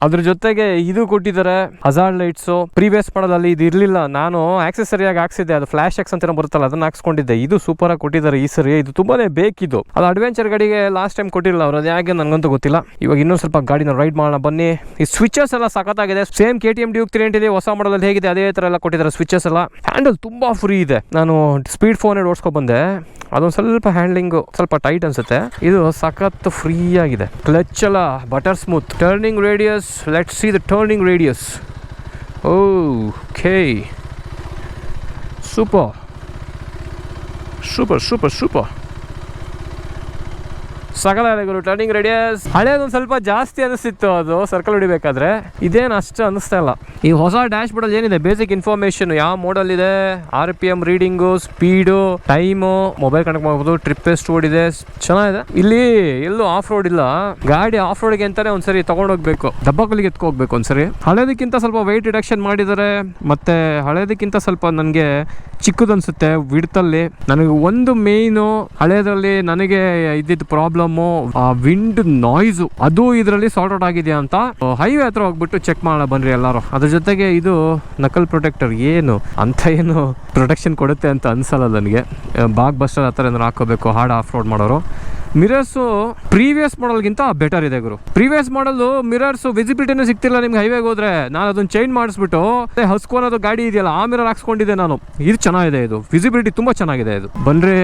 ಅದ್ರ ಜೊತೆಗೆ ಇದು ಕೊಟ್ಟಿದ್ದಾರೆ ಹಜಾರ್ಡ್ ಲೈಟ್ಸು ಪ್ರೀವಿಯಸ್ ಪಡದಲ್ಲಿ ಇದು ಇರಲಿಲ್ಲ. ನಾನು ಆಕ್ಸೆಸರಿಯಾಗಿ ಹಾಕ್ಸಿದ್ದೆ. ಅದು ಫ್ಲಾಶ್ ಎಕ್ಸ್ ಅಂತ ಬರುತ್ತಲ್ಲ, ಅದನ್ನ ಹಾಕ್ಸ್ಕೊಂಡಿದ್ದೆ. ಇದು ಸೂಪರ್ ಆಗಿ ಕೊಟ್ಟಿದ್ದಾರೆ ಈ ಸರಿ. ಇದು ತುಂಬಾನೇ ಬೇಕಿದ್ದು. ಅದು ಅಡ್ವೆಂಚರ್ ಗಾಡಿಗೆ ಲಾಸ್ಟ್ ಟೈಮ್ ಕೊಟ್ಟಿಲ್ಲ ಅವರು ಹೇಗೆ ನನಗಂತೂ ಗೊತ್ತಿಲ್ಲ. ಇವಾಗ ಇನ್ನೊಂದು ಸ್ವಲ್ಪ ಗಾಡಿನ ರೈಡ್ ಮಾಡೋಣ ಬನ್ನಿ. ಈ ಸ್ವಿಚಸ್ ಎಲ್ಲ ಸಖತ್ತಾಗಿದೆ. Same K T M Duke three ಇದೆ ಹೊಸ ಮಾಡಲ್ ಹೇಗಿದೆ, ಅದೇ ಥರ ಎಲ್ಲ ಕೊಟ್ಟಿದ್ದಾರೆ ಸ್ವಿಚಸ್ ಎಲ್ಲ. ಹ್ಯಾಂಡಲ್ ತುಂಬಾ ಫ್ರೀ ಇದೆ. ನಾನು ಸ್ಪೀಡ್ ಫೋನ್ ಓಡಿಸ್ಕೊ ಬಂದೆ. ಅದೊಂದು ಸ್ವಲ್ಪ ಹ್ಯಾಂಡ್ಲಿಂಗು ಸ್ವಲ್ಪ ಟೈಟ್ ಅನ್ಸುತ್ತೆ. ಇದು ಸಖತ್ ಫ್ರೀ ಆಗಿದೆ. ಕ್ಲಚ್ ಅಲ್ಲ butter smooth turning radius let see the turning radius okay super super super super ಸಕಲಾಗಿದೆ turning radius ಹಳೇದೊಂದು ಸ್ವಲ್ಪ ಜಾಸ್ತಿ ಅನಿಸ್ತಿತ್ತು ಅದು ಸರ್ಕಲ್ ಹೊಡಿಬೇಕಾದ್ರೆ ಇದೇನು ಅಷ್ಟು ಅನಿಸ್ತಾ ಇಲ್ಲ. ಈ ಹೊಸ ಡ್ಯಾಶ್ ಬೋರ್ಡಲ್ಲಿ ಏನಿದೆ? ಬೇಸಿಕ್ ಇನ್ಫಾರ್ಮೇಶನ್ ಯಾವ ಮೋಡಲ್ ಇದೆ? R P M reading speed time mobile connect ಮಾಡಬಹುದು ಟ್ರಿಪ್ ಎಷ್ಟು ಓಡಿದೆ, ಚೆನ್ನಾಗಿದೆ. ಇಲ್ಲಿ ಎಲ್ಲೂ ಆಫ್ ರೋಡ್ ಇಲ್ಲ. ಗಾಡಿ ಆಫ್ ರೋಡ್ಗೆ ಅಂತಾನೆ ಒಂದ್ಸರಿ ತಗೊಂಡೋಗ್ಬೇಕು. ದಬ್ಬಕಲ್ಲಿಗೆ ಎತ್ಕೋಗ್ಬೇಕು ಒಂದ್ಸರಿ. ಹಳೇದಕ್ಕಿಂತ ಸ್ವಲ್ಪ ವೆಯ್ಟ್ ರಿಡಕ್ಷನ್ ಮಾಡಿದರೆ, ಮತ್ತೆ ಹಳೇದಕ್ಕಿಂತ ಸ್ವಲ್ಪ ನನಗೆ ಚಿಕ್ಕದನ್ಸುತ್ತೆ ವಿಡ್ತಲ್ಲಿ ನನಗೆ ಒಂದು ಮೇಯ್ನು ಹಳೇದ್ರಲ್ಲಿ ನನಗೆ ಇದ್ದಿದ್ದು ಪ್ರಾಬ್ಲಮ್ಮು ಆ ವಿಂಡ್ ನಾಯ್ಸ್ ಅದು ಇದರಲ್ಲಿ ಸಾರ್ಟ್ ಔಟ್ ಆಗಿದೆಯಾ ಅಂತ ಹೈವೇ ಹತ್ರ ಹೋಗ್ಬಿಟ್ಟು ಚೆಕ್ ಮಾಡೋಣ ಬನ್ರಿ ಎಲ್ಲರೂ. ಅದ್ರ ಜೊತೆಗೆ ಇದು ನಕಲ್ ಪ್ರೊಟೆಕ್ಟರ್ ಏನು ಅಂತ ಏನು ಪ್ರೊಟೆಕ್ಷನ್ ಕೊಡುತ್ತೆ ಅಂತ ಅನ್ಸಲ್ಲ ನನಗೆ. ಬಾಗ್ ಬಸ್ಟರ್ ಹತ್ರ ಏನಾರು ಹಾಕೋಬೇಕು ಹಾರ್ಡ್ ಆಫ್ ರೋಡ್ ಮಾಡೋರು. ಮಿರರ್ಸು ಪ್ರೀವಿಯಸ್ ಮಾಡಲ್ಗಿಂತ ಬೆಟರ್ ಇದೆ ಗುರು. ಪ್ರೀವಿಯಸ್ ಮಾಡಲು ಮಿರರ್ಸ್ ವಿಸಿಬಿಲಿಟಿನೂ ಸಿಗ್ತಿಲ್ಲ ನಿಮ್ಗೆ ಹೈವೇಗೆ ಹೋದ್ರೆ. ನಾನು ಅದನ್ನ ಚೇಂಜ್ ಮಾಡಿಸ್ಬಿಟ್ಟು ಹಸ್ಕೋ ಅನ್ನೋದು ಗಾಡಿ ಇದೆಯಲ್ಲ, ಆ ಮಿರರ್ ಹಾಕ್ಸ್ಕೊಂಡಿದ್ದೆ ನಾನು. ಇದು ಚೆನ್ನಾಗಿದೆ ಇದು. ವಿಸಿಬಿಲಿಟಿ ತುಂಬಾ ಚೆನ್ನಾಗಿದೆ ಇದು. ಬಂದ್ರೆ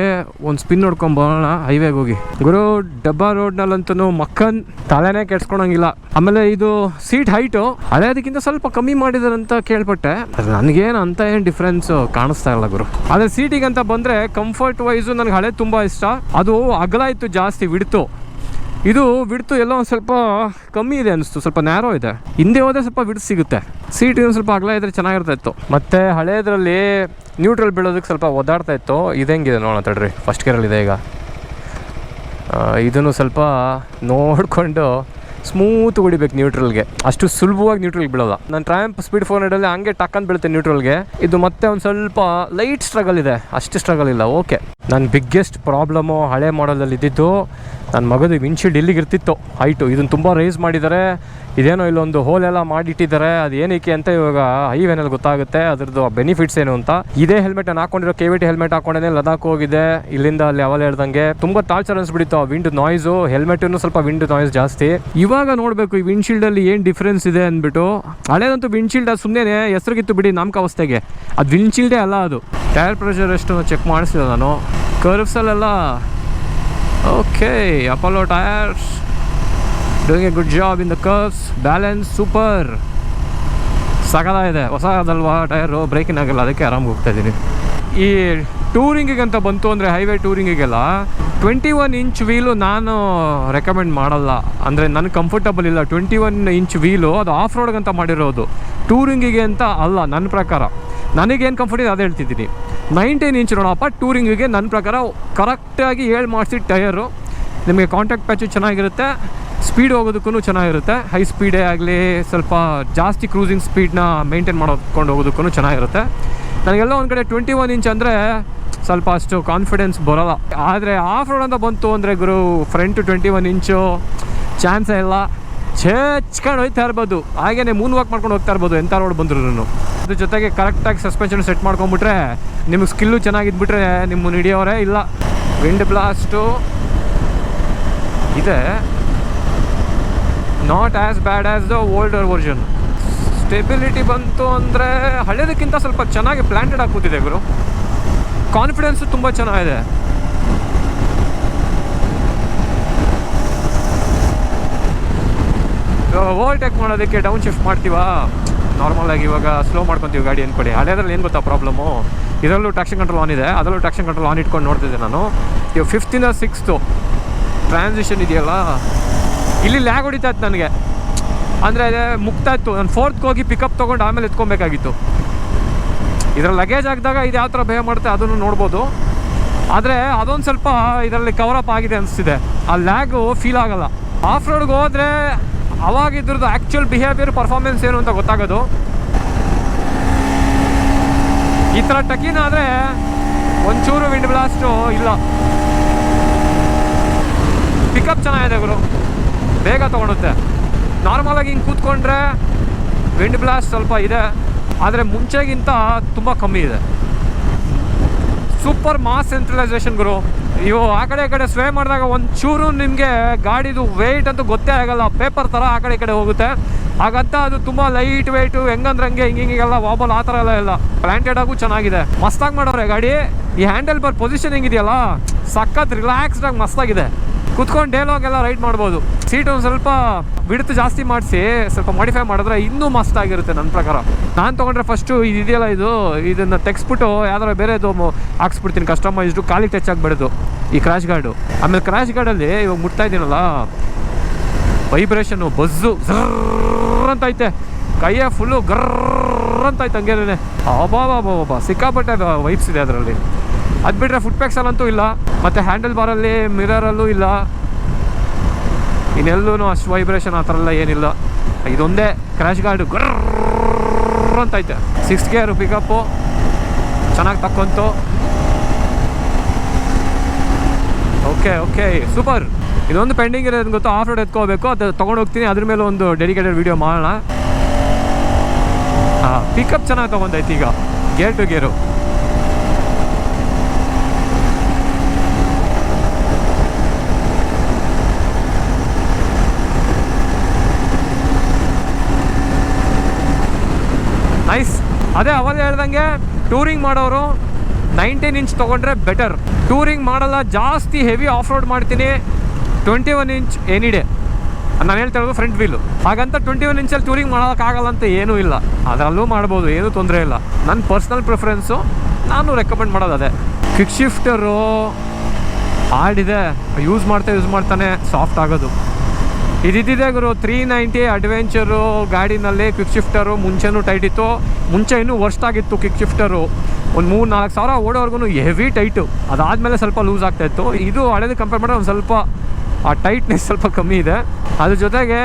ಒಂದು ಸ್ಪಿನ್ ನೋಡ್ಕೊಂಡ್ ಬರೋಣ ಹೈವೇಗೆ ಹೋಗಿ. ಗುರು, ಡಬ್ಬಾ ರೋಡ್ನಲ್ಲಂತೂ ಮಕ್ಕನ್ ತಲೆನೇ ಕೆಡ್ಸ್ಕೊಳಂಗಿಲ್ಲ. ಆಮೇಲೆ ಇದು ಸೀಟ್ ಹೈಟು ಹಳೆಯದಕ್ಕಿಂತ ಸ್ವಲ್ಪ ಕಮ್ಮಿ ಮಾಡಿದಾರೆ ಅಂತ ಕೇಳ್ಪಟ್ಟೆ. ನನಗೇನು ಅಂತ ಏನು ಡಿಫ್ರೆನ್ಸ್ ಕಾಣಿಸ್ತಾ ಇಲ್ಲ ಗುರು. ಆದ್ರೆ ಸೀಟಿಗೆ ಅಂತ ಬಂದ್ರೆ ಕಂಫರ್ಟ್ ವೈಸು ನನಗೆ ಹಳೆ ತುಂಬಾ ಇಷ್ಟ. ಅದು ಅಗಲ ಇತ್ತು ಜಾಸ್ತಿ ಬಿಡ್ತು ಇದು ಬಿಡ್ತು ಎಲ್ಲೋ ಒಂದು ಸ್ವಲ್ಪ ಕಮ್ಮಿ ಇದೆ ಅನಿಸ್ತು, ಸ್ವಲ್ಪ ನ್ಯಾರೋ ಇದೆ. ಹಿಂದೆ ಹೋದ್ರೆ ಸ್ವಲ್ಪ ವಿಡ್ ಸಿಗುತ್ತೆ. ಸೀಟ್ ಇನ್ನೊಂದು ಸ್ವಲ್ಪ ಅಗಲ ಇದ್ರೆ ಚೆನ್ನಾಗಿರ್ತಾ ಇತ್ತು. ಮತ್ತೆ ಹಳೇದ್ರಲ್ಲಿ ನ್ಯೂಟ್ರಲ್ ಬೀಳೋದಕ್ಕೆ ಸ್ವಲ್ಪ ಒದ್ದಾಡ್ತಾ ಇತ್ತು. ಇದೆಂಗಿದೆ ನೋಡೋಣ ತಡ್ರಿ. ಫಸ್ಟ್ ಗೇರಲ್ಲಿ ಇದೆ ಈಗ. ಇದನ್ನು ಸ್ವಲ್ಪ ನೋಡಿಕೊಂಡು ಸ್ಮೂತ್ ಹೊಡಿಬೇಕು ನ್ಯೂಟ್ರಲ್ಗೆ. ಅಷ್ಟು ಸುಲಭವಾಗಿ ನ್ಯೂಟ್ರಲ್ ಬೀಳೋಲ್ಲ ನಾನು ಟ್ರಾಂಪ್ ಸ್ಪೀಡ್ ಫೋರ್ ಹಂಡ್ರೆಡಲ್ಲಿ ಹಂಗೆ ಟಕ್ಕಂತ ಬೀಳುತ್ತೆ ನ್ಯೂಟ್ರಲ್ಗೆ. ಇದು ಮತ್ತೆ ಒಂದು ಸ್ವಲ್ಪ ಲೈಟ್ ಸ್ಟ್ರಗಲ್ ಇದೆ. ಅಷ್ಟು ಸ್ಟ್ರಗಲ್ ಇಲ್ಲ. ಓಕೆ. ನನ್ನ ಬಿಗ್ಗೆಸ್ಟ್ ಪ್ರಾಬ್ಲಮ್ಮು ಹಳೆ ಮಾಡಲಲ್ಲಿ ಇದ್ದಿದ್ದು. ನನ್ನ ಮಗದು ವಿನ್ಶೀಲ್ಡ್ ಇಲ್ಲಿಗೆ ಇರ್ತಿತ್ತು ಹೈಟು ಇದನ್ನು ತುಂಬ ರೈಸ್ ಮಾಡಿದ್ದಾರೆ ಇದೇನೋ ಇಲ್ಲೊಂದು ಹೋಲ್ ಎಲ್ಲ ಮಾಡಿಟ್ಟಿದ್ದಾರೆ ಅದು ಏನಕ್ಕೆ ಅಂತ ಇವಾಗ ಹೈವೇನಲ್ಲಿ ಗೊತ್ತಾಗುತ್ತೆ. ಅದರದ್ದು ಬೆನಿಫಿಟ್ಸ್ ಏನು ಅಂತ. ಇದೇ ಹೆಲ್ಮೆಟ್ ನಾನು ಹಾಕೊಂಡಿರೋ ಕೆ ವಿ ಹೆಲ್ಮೆಟ್ ಹಾಕೊಂಡೇ ಲದಾಖ್ ಹೋಗಿದೆ. ಇಲ್ಲಿಂದ ಅಲ್ಲಿ ಅವಲ್ ಹೇಳ್ದಂಗೆ. ತುಂಬ ಟಾರ್ಚರ್ ಅನ್ಸ್ಬಿಡಿತ್ತು ಆ ವಿಂಡ್ ನಾಯ್ಸು ಹೆಲ್ಮೆಟನ್ನು ಸ್ವಲ್ಪ ವಿಂಡ್ ನಾಯ್ಸ್ ಜಾಸ್ತಿ. ಇವಾಗ ನೋಡಬೇಕು ಈ ವಿಂಡ್ಶೀಲ್ಡ್ ಅಲ್ಲಿ ಏನು ಡಿಫ್ರೆನ್ಸ್ ಇದೆ ಅಂದ್ಬಿಟ್ಟು. ಹಳೇದಂತೂ ವಿಂಡ್ಶೀಲ್ಡ್ ಅದು ಸುಮ್ಮನೆ ಹೆಸರಿಗಿತ್ತು ಬಿಡಿ ನಾಮಕ ಅವಸ್ಥೆಗೆ. ಅದು ವಿಂಡ್ಶೀಲ್ಡೇ ಅಲ್ಲ ಅದು. ಟೈರ್ ಪ್ರೆಷರ್ ಎಷ್ಟು ಚೆಕ್ ಮಾಡಿಸಿದೆ ನಾನು. ಕರ್ವ್ಸಲ್ಲೆಲ್ಲ okay Apollo tyres doing a good job in the curves balance super ಇದೆ. ಹೊಸದಲ್ವಾ ಟೈರು? ಬ್ರೇಕಿಂಗ್ ಆಗಲ್ಲ. ಅದಕ್ಕೆ ಆರಾಮಾಗಿ ಹೋಗ್ತಾ ಇದ್ದೀನಿ. ಈ ಟೂರಿಂಗಿಗೆ ಅಂತ ಬಂತು ಅಂದರೆ ಹೈವೇ ಟೂರಿಂಗಿಗೆಲ್ಲ ಟ್ವೆಂಟಿ ಒನ್ ಇಂಚ್ ವೀಲು ನಾನು ರೆಕಮೆಂಡ್ ಮಾಡಲ್ಲ. ಅಂದರೆ ನನಗೆ ಕಂಫರ್ಟಬಲ್ ಇಲ್ಲ. ಟ್ವೆಂಟಿ ಒನ್ ಇಂಚ್ ವೀಲು ಅದು ಆಫ್ ರೋಡ್ಗೆ ಅಂತ ಮಾಡಿರೋದು. ಟೂರಿಂಗಿಗೆ ಅಂತ ಅಲ್ಲ ನನ್ನ ಪ್ರಕಾರ. ನನಗೇನು ಕಂಫರ್ಟ್ ಇದೆ ಅದು ಹೇಳ್ತಿದ್ದೀನಿ. ನೈನ್ಟೀನ್ ಇಂಚ್ ನೋಡಪ್ಪ, ಟೂರಿಂಗಿಗೆ ನನ್ನ ಪ್ರಕಾರ ಕರೆಕ್ಟಾಗಿ ಹೇಳಿ ಮಾಡಿಸಿ ಟಯರು ನಿಮಗೆ ಕಾಂಟ್ಯಾಕ್ಟ್ ಪ್ಯಾಚು ಚೆನ್ನಾಗಿರುತ್ತೆ ಸ್ಪೀಡ್ ಹೋಗೋದಕ್ಕೂ ಚೆನ್ನಾಗಿರುತ್ತೆ. ಹೈ ಸ್ಪೀಡೇ ಆಗಲಿ, ಸ್ವಲ್ಪ ಜಾಸ್ತಿ ಕ್ರೂಸಿಂಗ್ ಸ್ಪೀಡ್ನ ಮೇಂಟೈನ್ ಮಾಡೋದ್ಕೊಂಡು ಹೋಗೋದಕ್ಕೂ ಚೆನ್ನಾಗಿರುತ್ತೆ. ನನಗೆಲ್ಲ ಒಂದು ಕಡೆ ಟ್ವೆಂಟಿ ಒನ್ ಇಂಚ್ ಅಂದರೆ ಸ್ವಲ್ಪ ಅಷ್ಟು ಕಾನ್ಫಿಡೆನ್ಸ್ ಬರೋಲ್ಲ. ಆದರೆ ಆಫ್ ರೋಡ್ ಅಂತ ಬಂತು ಅಂದರೆ ಗುರು ಫ್ರಂಟ್ ಟ್ವೆಂಟಿ ಒನ್ ಇಂಚು ಚಾನ್ಸೇ ಇಲ್ಲ. ಚೇಚ್ಕೊಂಡು ಹೋಗ್ತಾ ಇರ್ಬೋದು. ಹಾಗೇನೆ ಮೂನ್ ವಾಕ್ ಮಾಡ್ಕೊಂಡು ಹೋಗ್ತಾ ಇರ್ಬೋದು. ಎಂಥ ರೋಡ್ ಬಂದ್ರು ಅದ್ರ ಜೊತೆಗೆ ಕರೆಕ್ಟಾಗಿ ಸಸ್ಪೆನ್ಷನ್ ಸೆಟ್ ಮಾಡ್ಕೊಂಡ್ಬಿಟ್ರೆ, ನಿಮ್ಗೆ ಸ್ಕಿಲ್ಲು ಚೆನ್ನಾಗಿದ್ಬಿಟ್ರೆ ನಿಮ್ಮನ್ನು ಹಿಡಿಯೋರೇ ಇಲ್ಲ. ವಿಂಡ್ ಬ್ಲಾಸ್ಟು ಇದೆ. Not as bad as the older version stability ಬಂತು ಅಂದರೆ ಹಳೆಯದಕ್ಕಿಂತ ಸ್ವಲ್ಪ ಚೆನ್ನಾಗಿ ಪ್ಲ್ಯಾಂಟೆಡ್ ಆಗಿ ಕೂತಿದೆ ಗುರು. ಕಾನ್ಫಿಡೆನ್ಸು ತುಂಬ ಚೆನ್ನಾಗಿದೆ. ಓವರ್ಟೇಕ್ ಮಾಡೋದಕ್ಕೆ ಡೌನ್ ಶಿಫ್ಟ್ ಮಾಡ್ತೀವಾ? ನಾರ್ಮಲಾಗಿ ಇವಾಗ ಸ್ಲೋ ಮಾಡ್ಕೊತೀವಿ ಗಾಡಿ ಅಂದ್ಕೊಡಿ ಹಳೆಯದ್ರಲ್ಲಿ ಏನು ಗೊತ್ತಾ ಪ್ರಾಬ್ಲಮು ಇದರಲ್ಲೂ ಟ್ಯಾಕ್ಷನ್ ಕಂಟ್ರೋಲ್ ಆನ್ ಇದೆ. ಅದರಲ್ಲೂ ಟ್ಯಾಕ್ಷನ್ ಕಂಟ್ರೋಲ್ ಆನ್ ಇಟ್ಕೊಂಡು ನೋಡ್ತಿದ್ದೆ ನಾನು. ಇವಾಗ ಫಿಫ್ತಿಂದ ಸಿಕ್ಸ್ತು ಟ್ರಾನ್ಸಿಷನ್ ಇದೆಯಲ್ಲ? ಇಲ್ಲಿ ಲ್ಯಾಗ್ ಹೊಡಿತಾ ಇತ್ತು ನನಗೆ. ಅಂದರೆ ಮುಕ್ತಾ ಇತ್ತು. ನಾನು ಫೋರ್ತ್ಗೆ ಹೋಗಿ ಪಿಕಪ್ ತೊಗೊಂಡು ಆಮೇಲೆ ಎತ್ಕೊಬೇಕಾಗಿತ್ತು. ಇದರ ಲಗೇಜ್ ಆಗಿದಾಗ ಇದು ಯಾವ ಥರ ಭಯ ಮಾಡುತ್ತೆ ಅದನ್ನು ನೋಡ್ಬೋದು. ಆದರೆ ಅದೊಂದು ಸ್ವಲ್ಪ ಇದರಲ್ಲಿ ಕವರಪ್ ಆಗಿದೆ ಅನಿಸ್ತಿದೆ. ಆ ಲ್ಯಾಗು ಫೀಲ್ ಆಗೋಲ್ಲ. ಆಫ್ ರೋಡ್ಗೆ ಹೋದರೆ ಅವಾಗ ಇದ್ರದ್ದು ಆ್ಯಕ್ಚುಯಲ್ ಬಿಹೇವಿಯರ್ ಪರ್ಫಾರ್ಮೆನ್ಸ್ ಏನು ಅಂತ ಗೊತ್ತಾಗೋದು. ಈ ಥರ ಟಕಿನ ಆದರೆ ಒಂಚೂರು ವಿಂಡ್ ಬ್ಲಾಸ್ಟು ಇಲ್ಲ. ಪಿಕಪ್ ಚೆನ್ನಾಗಿದೆ ಗುರು. ಬೇಗ ತೊಗೊಳುತ್ತೆ ನಾರ್ಮಲಾಗಿ ಹಿಂಗೆ ಕೂತ್ಕೊಂಡ್ರೆ ವಿಂಡ್ ಬ್ಲಾಸ್ಟ್ ಸ್ವಲ್ಪ ಇದೆ. ಆದರೆ ಮುಂಚೆಗಿಂತ ತುಂಬ ಕಮ್ಮಿ ಇದೆ. ಸೂಪರ್ ಮಾಸ್ ಸೆಂಟ್ರಲೈಸೇಷನ್ ಗುರು. ಇವು ಆ ಕಡೆ ಕಡೆ ಸ್ವೇ ಮಾಡಿದಾಗ ಒಂಚೂರು ನಿಮಗೆ ಗಾಡಿದು ವೆಯ್ಟ್ ಅಂತೂ ಗೊತ್ತೇ ಆಗಲ್ಲ. ಪೇಪರ್ ಥರ ಆ ಕಡೆ ಕಡೆ ಹೋಗುತ್ತೆ. ಹಾಗಂತ ಅದು ತುಂಬ ಲೈಟ್ ವೆಯ್ಟು ಹೆಂಗಂದ್ರೆ ಹಂಗೆ ಹಿಂಗೆ ಹಿಂಗೆಲ್ಲ ವಾಬಲ್ ಆ ಥರ ಎಲ್ಲ ಇಲ್ಲ. ಪ್ಲಾಂಟೆಡ್ ಆಗು ಚೆನ್ನಾಗಿದೆ. ಮಸ್ತಾಗಿ ಮಾಡೋರೆ ಗಾಡಿ. ಈ ಹ್ಯಾಂಡಲ್ ಬರ್ ಪೊಸಿಷನ್ ಇದೆಯಲ್ಲ ಸಖತ್ ರಿಲ್ಯಾಕ್ಸ್ಡಾಗಿ ಮಸ್ತಾಗಿದೆ. ಕುತ್ಕೊಂಡು ಡೈಲಾಗ್ ಎಲ್ಲ ರೈಡ್ ಮಾಡ್ಬೋದು. ಸೀಟ್ ಒಂದು ಸ್ವಲ್ಪ ಬಿಡ್ತು ಜಾಸ್ತಿ ಮಾಡಿಸಿ, ಸ್ವಲ್ಪ ಮಾಡಿಫೈ ಮಾಡಿದ್ರೆ ಇನ್ನೂ ಮಸ್ತ್ ಆಗಿರುತ್ತೆ ನನ್ನ ಪ್ರಕಾರ. ನಾನು ತೊಗೊಂಡ್ರೆ ಫಸ್ಟು ಇದು ಇದೆಯಲ್ಲ ಇದು, ಇದನ್ನು ತೆಗ್ಸ್ಬಿಟ್ಟು ಯಾವ್ದಾರ ಬೇರೆದು ಹಾಕ್ಸ್ಬಿಡ್ತೀನಿ. ಕಸ್ಟಮೈಸ್ಡು ಕಾಲಿಗೆ ಟಚ್ ಆಗಿಬಿಡೋದು. ಈ ಕ್ರಾಶ್ ಗಾರ್ಡು ಆಮೇಲೆ ಕ್ರಾಶ್ ಗಾರ್ಡಲ್ಲಿ ಇವಾಗ ಮುಟ್ತಾ ಇದ್ದೀನಲ್ಲ ವೈಬ್ರೇಷನು ಬಸ್ಸು ಜರ್ರ್ ಅಂತ ಐತೆ ಕೈಯ ಫುಲ್ಲು ಗರ್ರ್ ಅಂತ ಐತೆ ಹಂಗೇನೆ ಅಬಾಬಾಬಾಬಾ ಸಿಕ್ಕಾಪಟ್ಟೆ ವೈಬ್ಸ್ ಇದೆ ಅದರಲ್ಲಿ. ಅದು ಬಿಟ್ಟರೆ ಫುಟ್ ಪ್ಯಾಕ್ಸಲ್ಲಂತೂ ಇಲ್ಲ, ಮತ್ತು ಹ್ಯಾಂಡಲ್ ಬಾರಲ್ಲಿ ಮಿರರಲ್ಲೂ ಇಲ್ಲ. ಇನ್ನೆಲ್ಲೂ ಅಷ್ಟು ವೈಬ್ರೇಷನ್ ಆ ಥರ ಎಲ್ಲ ಏನಿಲ್ಲ. ಇದೊಂದೇ ಕ್ರ್ಯಾಶ್ ಗಾರ್ಡು ಗರ್ರ್ ಅಂತ ಐತೆ. ಸಿಕ್ಸ್ ಗೇರು ಪಿಕಪ್ಪು ಚೆನ್ನಾಗಿ ತಕ್ಕೊಂತು. ಓಕೆ ಓಕೆ ಸೂಪರ್ ಇದೊಂದು ಪೆಂಡಿಂಗ್ ಇರೋದು ಗೊತ್ತು ಆಫ್ ರೋಡ್ ಎತ್ಕೋಬೇಕು. ಅದು ತೊಗೊಂಡು ಹೋಗ್ತೀನಿ, ಅದ್ರ ಮೇಲೆ ಒಂದು ಡೆಡಿಕೇಟೆಡ್ ವಿಡಿಯೋ ಮಾಡೋಣ. ಹಾಂ ಪಿಕಪ್ ಚೆನ್ನಾಗಿ ತೊಗೊಂಡೈತಿ ಈಗ. ಗೇರ್ ಟು ಗೇರು ನೈಸ್ ಅದೇ ಅವಾಗ ಹೇಳ್ದಂಗೆ ಟೂರಿಂಗ್ ಮಾಡೋರು ನೈನ್ಟೀನ್ ಇಂಚ್ ತೊಗೊಂಡ್ರೆ ಬೆಟರ್ ಟೂರಿಂಗ್ ಮಾಡಲ್ಲ, ಜಾಸ್ತಿ ಹೆವಿ ಆಫ್ ರೋಡ್ ಮಾಡ್ತೀನಿ twenty one inch any day ನಾನು ಹೇಳ್ತಾ ಇರೋದು ಫ್ರಂಟ್ ವೀಲು ಹಾಗಂತ ಟ್ವೆಂಟಿ ಒನ್ ಇಂಚಲ್ಲಿ ಟೂರಿಂಗ್ ಮಾಡೋಕ್ಕಾಗಲ್ಲ ಅಂತ ಏನೂ ಇಲ್ಲ. ಅದರಲ್ಲೂ ಮಾಡ್ಬೋದು, ಏನೂ ತೊಂದರೆ ಇಲ್ಲ. ನನ್ನ ಪರ್ಸ್ನಲ್ ಪ್ರಿಫರೆನ್ಸು ನಾನು ರೆಕಮೆಂಡ್ ಮಾಡೋದು ಅದೇ. ಕ್ವಿಕ್ ಶಿಫ್ಟರು ಹಾರ್ಡಿದೆ ಯೂಸ್ ಮಾಡ್ತಾ ಯೂಸ್ ಮಾಡ್ತಾನೆ ಸಾಫ್ಟ್ ಆಗೋದು. ಇದಿದೆ ಗುರು ತ್ರೀ ನೈಂಟಿ ಅಡ್ವೆಂಚರು ಗಾಡಿನಲ್ಲಿ ಕ್ವಿಕ್ ಶಿಫ್ಟರು ಮುಂಚೆನೂ ಟೈಟ್ ಇತ್ತು. ಮುಂಚೆ ಇನ್ನೂ ವರ್ಸ್ಟ್ ಆಗಿತ್ತು ಕ್ವಿಕ್ ಶಿಫ್ಟರು ಒಂದು ಮೂರು ನಾಲ್ಕು ಸಾವಿರ ಓಡೋವರೆಗೂ ಹೆವಿ ಟೈಟು ಅದಾದಮೇಲೆ ಸ್ವಲ್ಪ ಲೂಸ್ ಆಗ್ತಾ ಇತ್ತು. ಇದು ಹಳೇದು ಕಂಪೇರ್ ಮಾಡಿದ್ರೆ ಒಂದು ಸ್ವಲ್ಪ, ಆ ಟೈಟ್ನೆಸ್ ಸ್ವಲ್ಪ ಕಮ್ಮಿ ಇದೆ. ಅದ್ರ ಜೊತೆಗೆ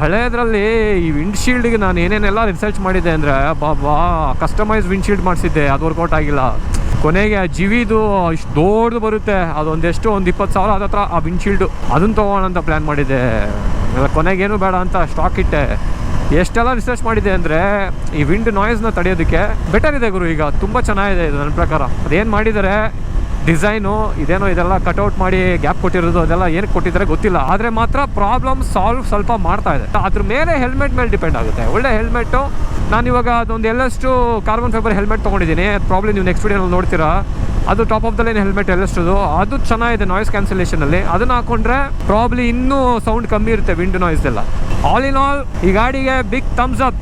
ಹಳೇದರಲ್ಲಿ ಈ ವಿಂಡ್ಶೀಲ್ಡ್ಗೆ ನಾನು ಏನೇನೆಲ್ಲ ರಿಸರ್ಚ್ ಮಾಡಿದ್ದೆ ಅಂದರೆ ಬಾಬಾ ಕಸ್ಟಮೈಸ್ ವಿಂಡ್ಶೀಲ್ಡ್ ಮಾಡಿಸಿದ್ದೆ. ಅದು ವರ್ಕೌಟ್ ಆಗಿಲ್ಲ. ಕೊನೆಗೆ ಆ ಜಿವಿದು ಇಷ್ಟು ದೊಡ್ಡದು ಬರುತ್ತೆ. ಅದೊಂದೆಷ್ಟು, ಒಂದು ಇಪ್ಪತ್ತು ಸಾವಿರ ಆದ ಹತ್ರ ಆ ವಿಂಡ್ಶೀಲ್ಡು ಅದನ್ನು ತೊಗೋಣ ಅಂತ ಪ್ಲ್ಯಾನ್ ಮಾಡಿದ್ದೆ. ಇವಾಗ ಕೊನೆಗೇನು ಬೇಡ ಅಂತ ಸ್ಟಾಕ್ ಇಟ್ಟೆ. ಎಷ್ಟೆಲ್ಲ ರಿಸರ್ಚ್ ಮಾಡಿದೆ ಅಂದರೆ, ಈ ವಿಂಡ್ ನಾಯ್ಸ್ನ ತಡೆಯೋದಕ್ಕೆ ಬೆಟರ್ ಇದೆ ಗುರು ಈಗ, ತುಂಬ ಚೆನ್ನಾಗಿದೆ ಇದು ನನ್ನ ಪ್ರಕಾರ. ಅದೇನು ಮಾಡಿದ್ದಾರೆ ಡಿಸೈನು ಇದೇನೋ ಇದೆಲ್ಲ ಕಟ್ಔಟ್ ಮಾಡಿ ಗ್ಯಾಪ್ ಕೊಟ್ಟಿರೋದು ಅದೆಲ್ಲ ಏನಕ್ಕೆ ಕೊಟ್ಟಿದ್ದಾರೆ ಗೊತ್ತಿಲ್ಲ. ಆದರೆ ಮಾತ್ರ ಪ್ರಾಬ್ಲಮ್ ಸಾಲ್ವ್ ಸ್ವಲ್ಪ ಮಾಡ್ತಾ ಇದೆ. ಅದ್ರ ಮೇಲೆ ಹೆಲ್ಮೆಟ್ ಮೇಲೆ ಡಿಪೆಂಡ್ ಆಗುತ್ತೆ. ಒಳ್ಳೆ ಹೆಲ್ಮೆಟ್ಟು ನಾನು ಇವಾಗ ಅದೊಂದು ಎಲ್ಲಷ್ಟು ಕಾರ್ಬನ್ ಫೈಬರ್ ಹೆಲ್ಮೆಟ್ ತೊಗೊಂಡಿದ್ದೀನಿ. ಪ್ರಾಬ್ಲಮ್ ನೀವು ನೆಕ್ಸ್ಟ್ ವಿಡಿಯೋನಲ್ಲಿ ನೋಡ್ತೀರಾ. ಅದು ಟಾಪ್ ಆಫ್ ದಲ್ಲೇನು ಲೈನ್ ಹೆಲ್ಮೆಟ್ ಎಲ್ಲಷ್ಟು ಅದು ಚೆನ್ನಾಗಿದೆ ನಾಯ್ಸ್ ಕ್ಯಾನ್ಸಲೇಷನಲ್ಲಿ ಅದನ್ನು ಹಾಕೊಂಡ್ರೆ ಪ್ರಾಬ್ಲಿ ಇನ್ನೂ ಸೌಂಡ್ ಕಮ್ಮಿ ಇರುತ್ತೆ ವಿಂಡ್ ನಾಯ್ಸ್ ಎಲ್ಲ. ಆಲ್ ಇನ್ ಆಲ್ ಈ ಗಾಡಿಗೆ ಬಿಗ್ ಥಮ್ಸ್ ಅಪ್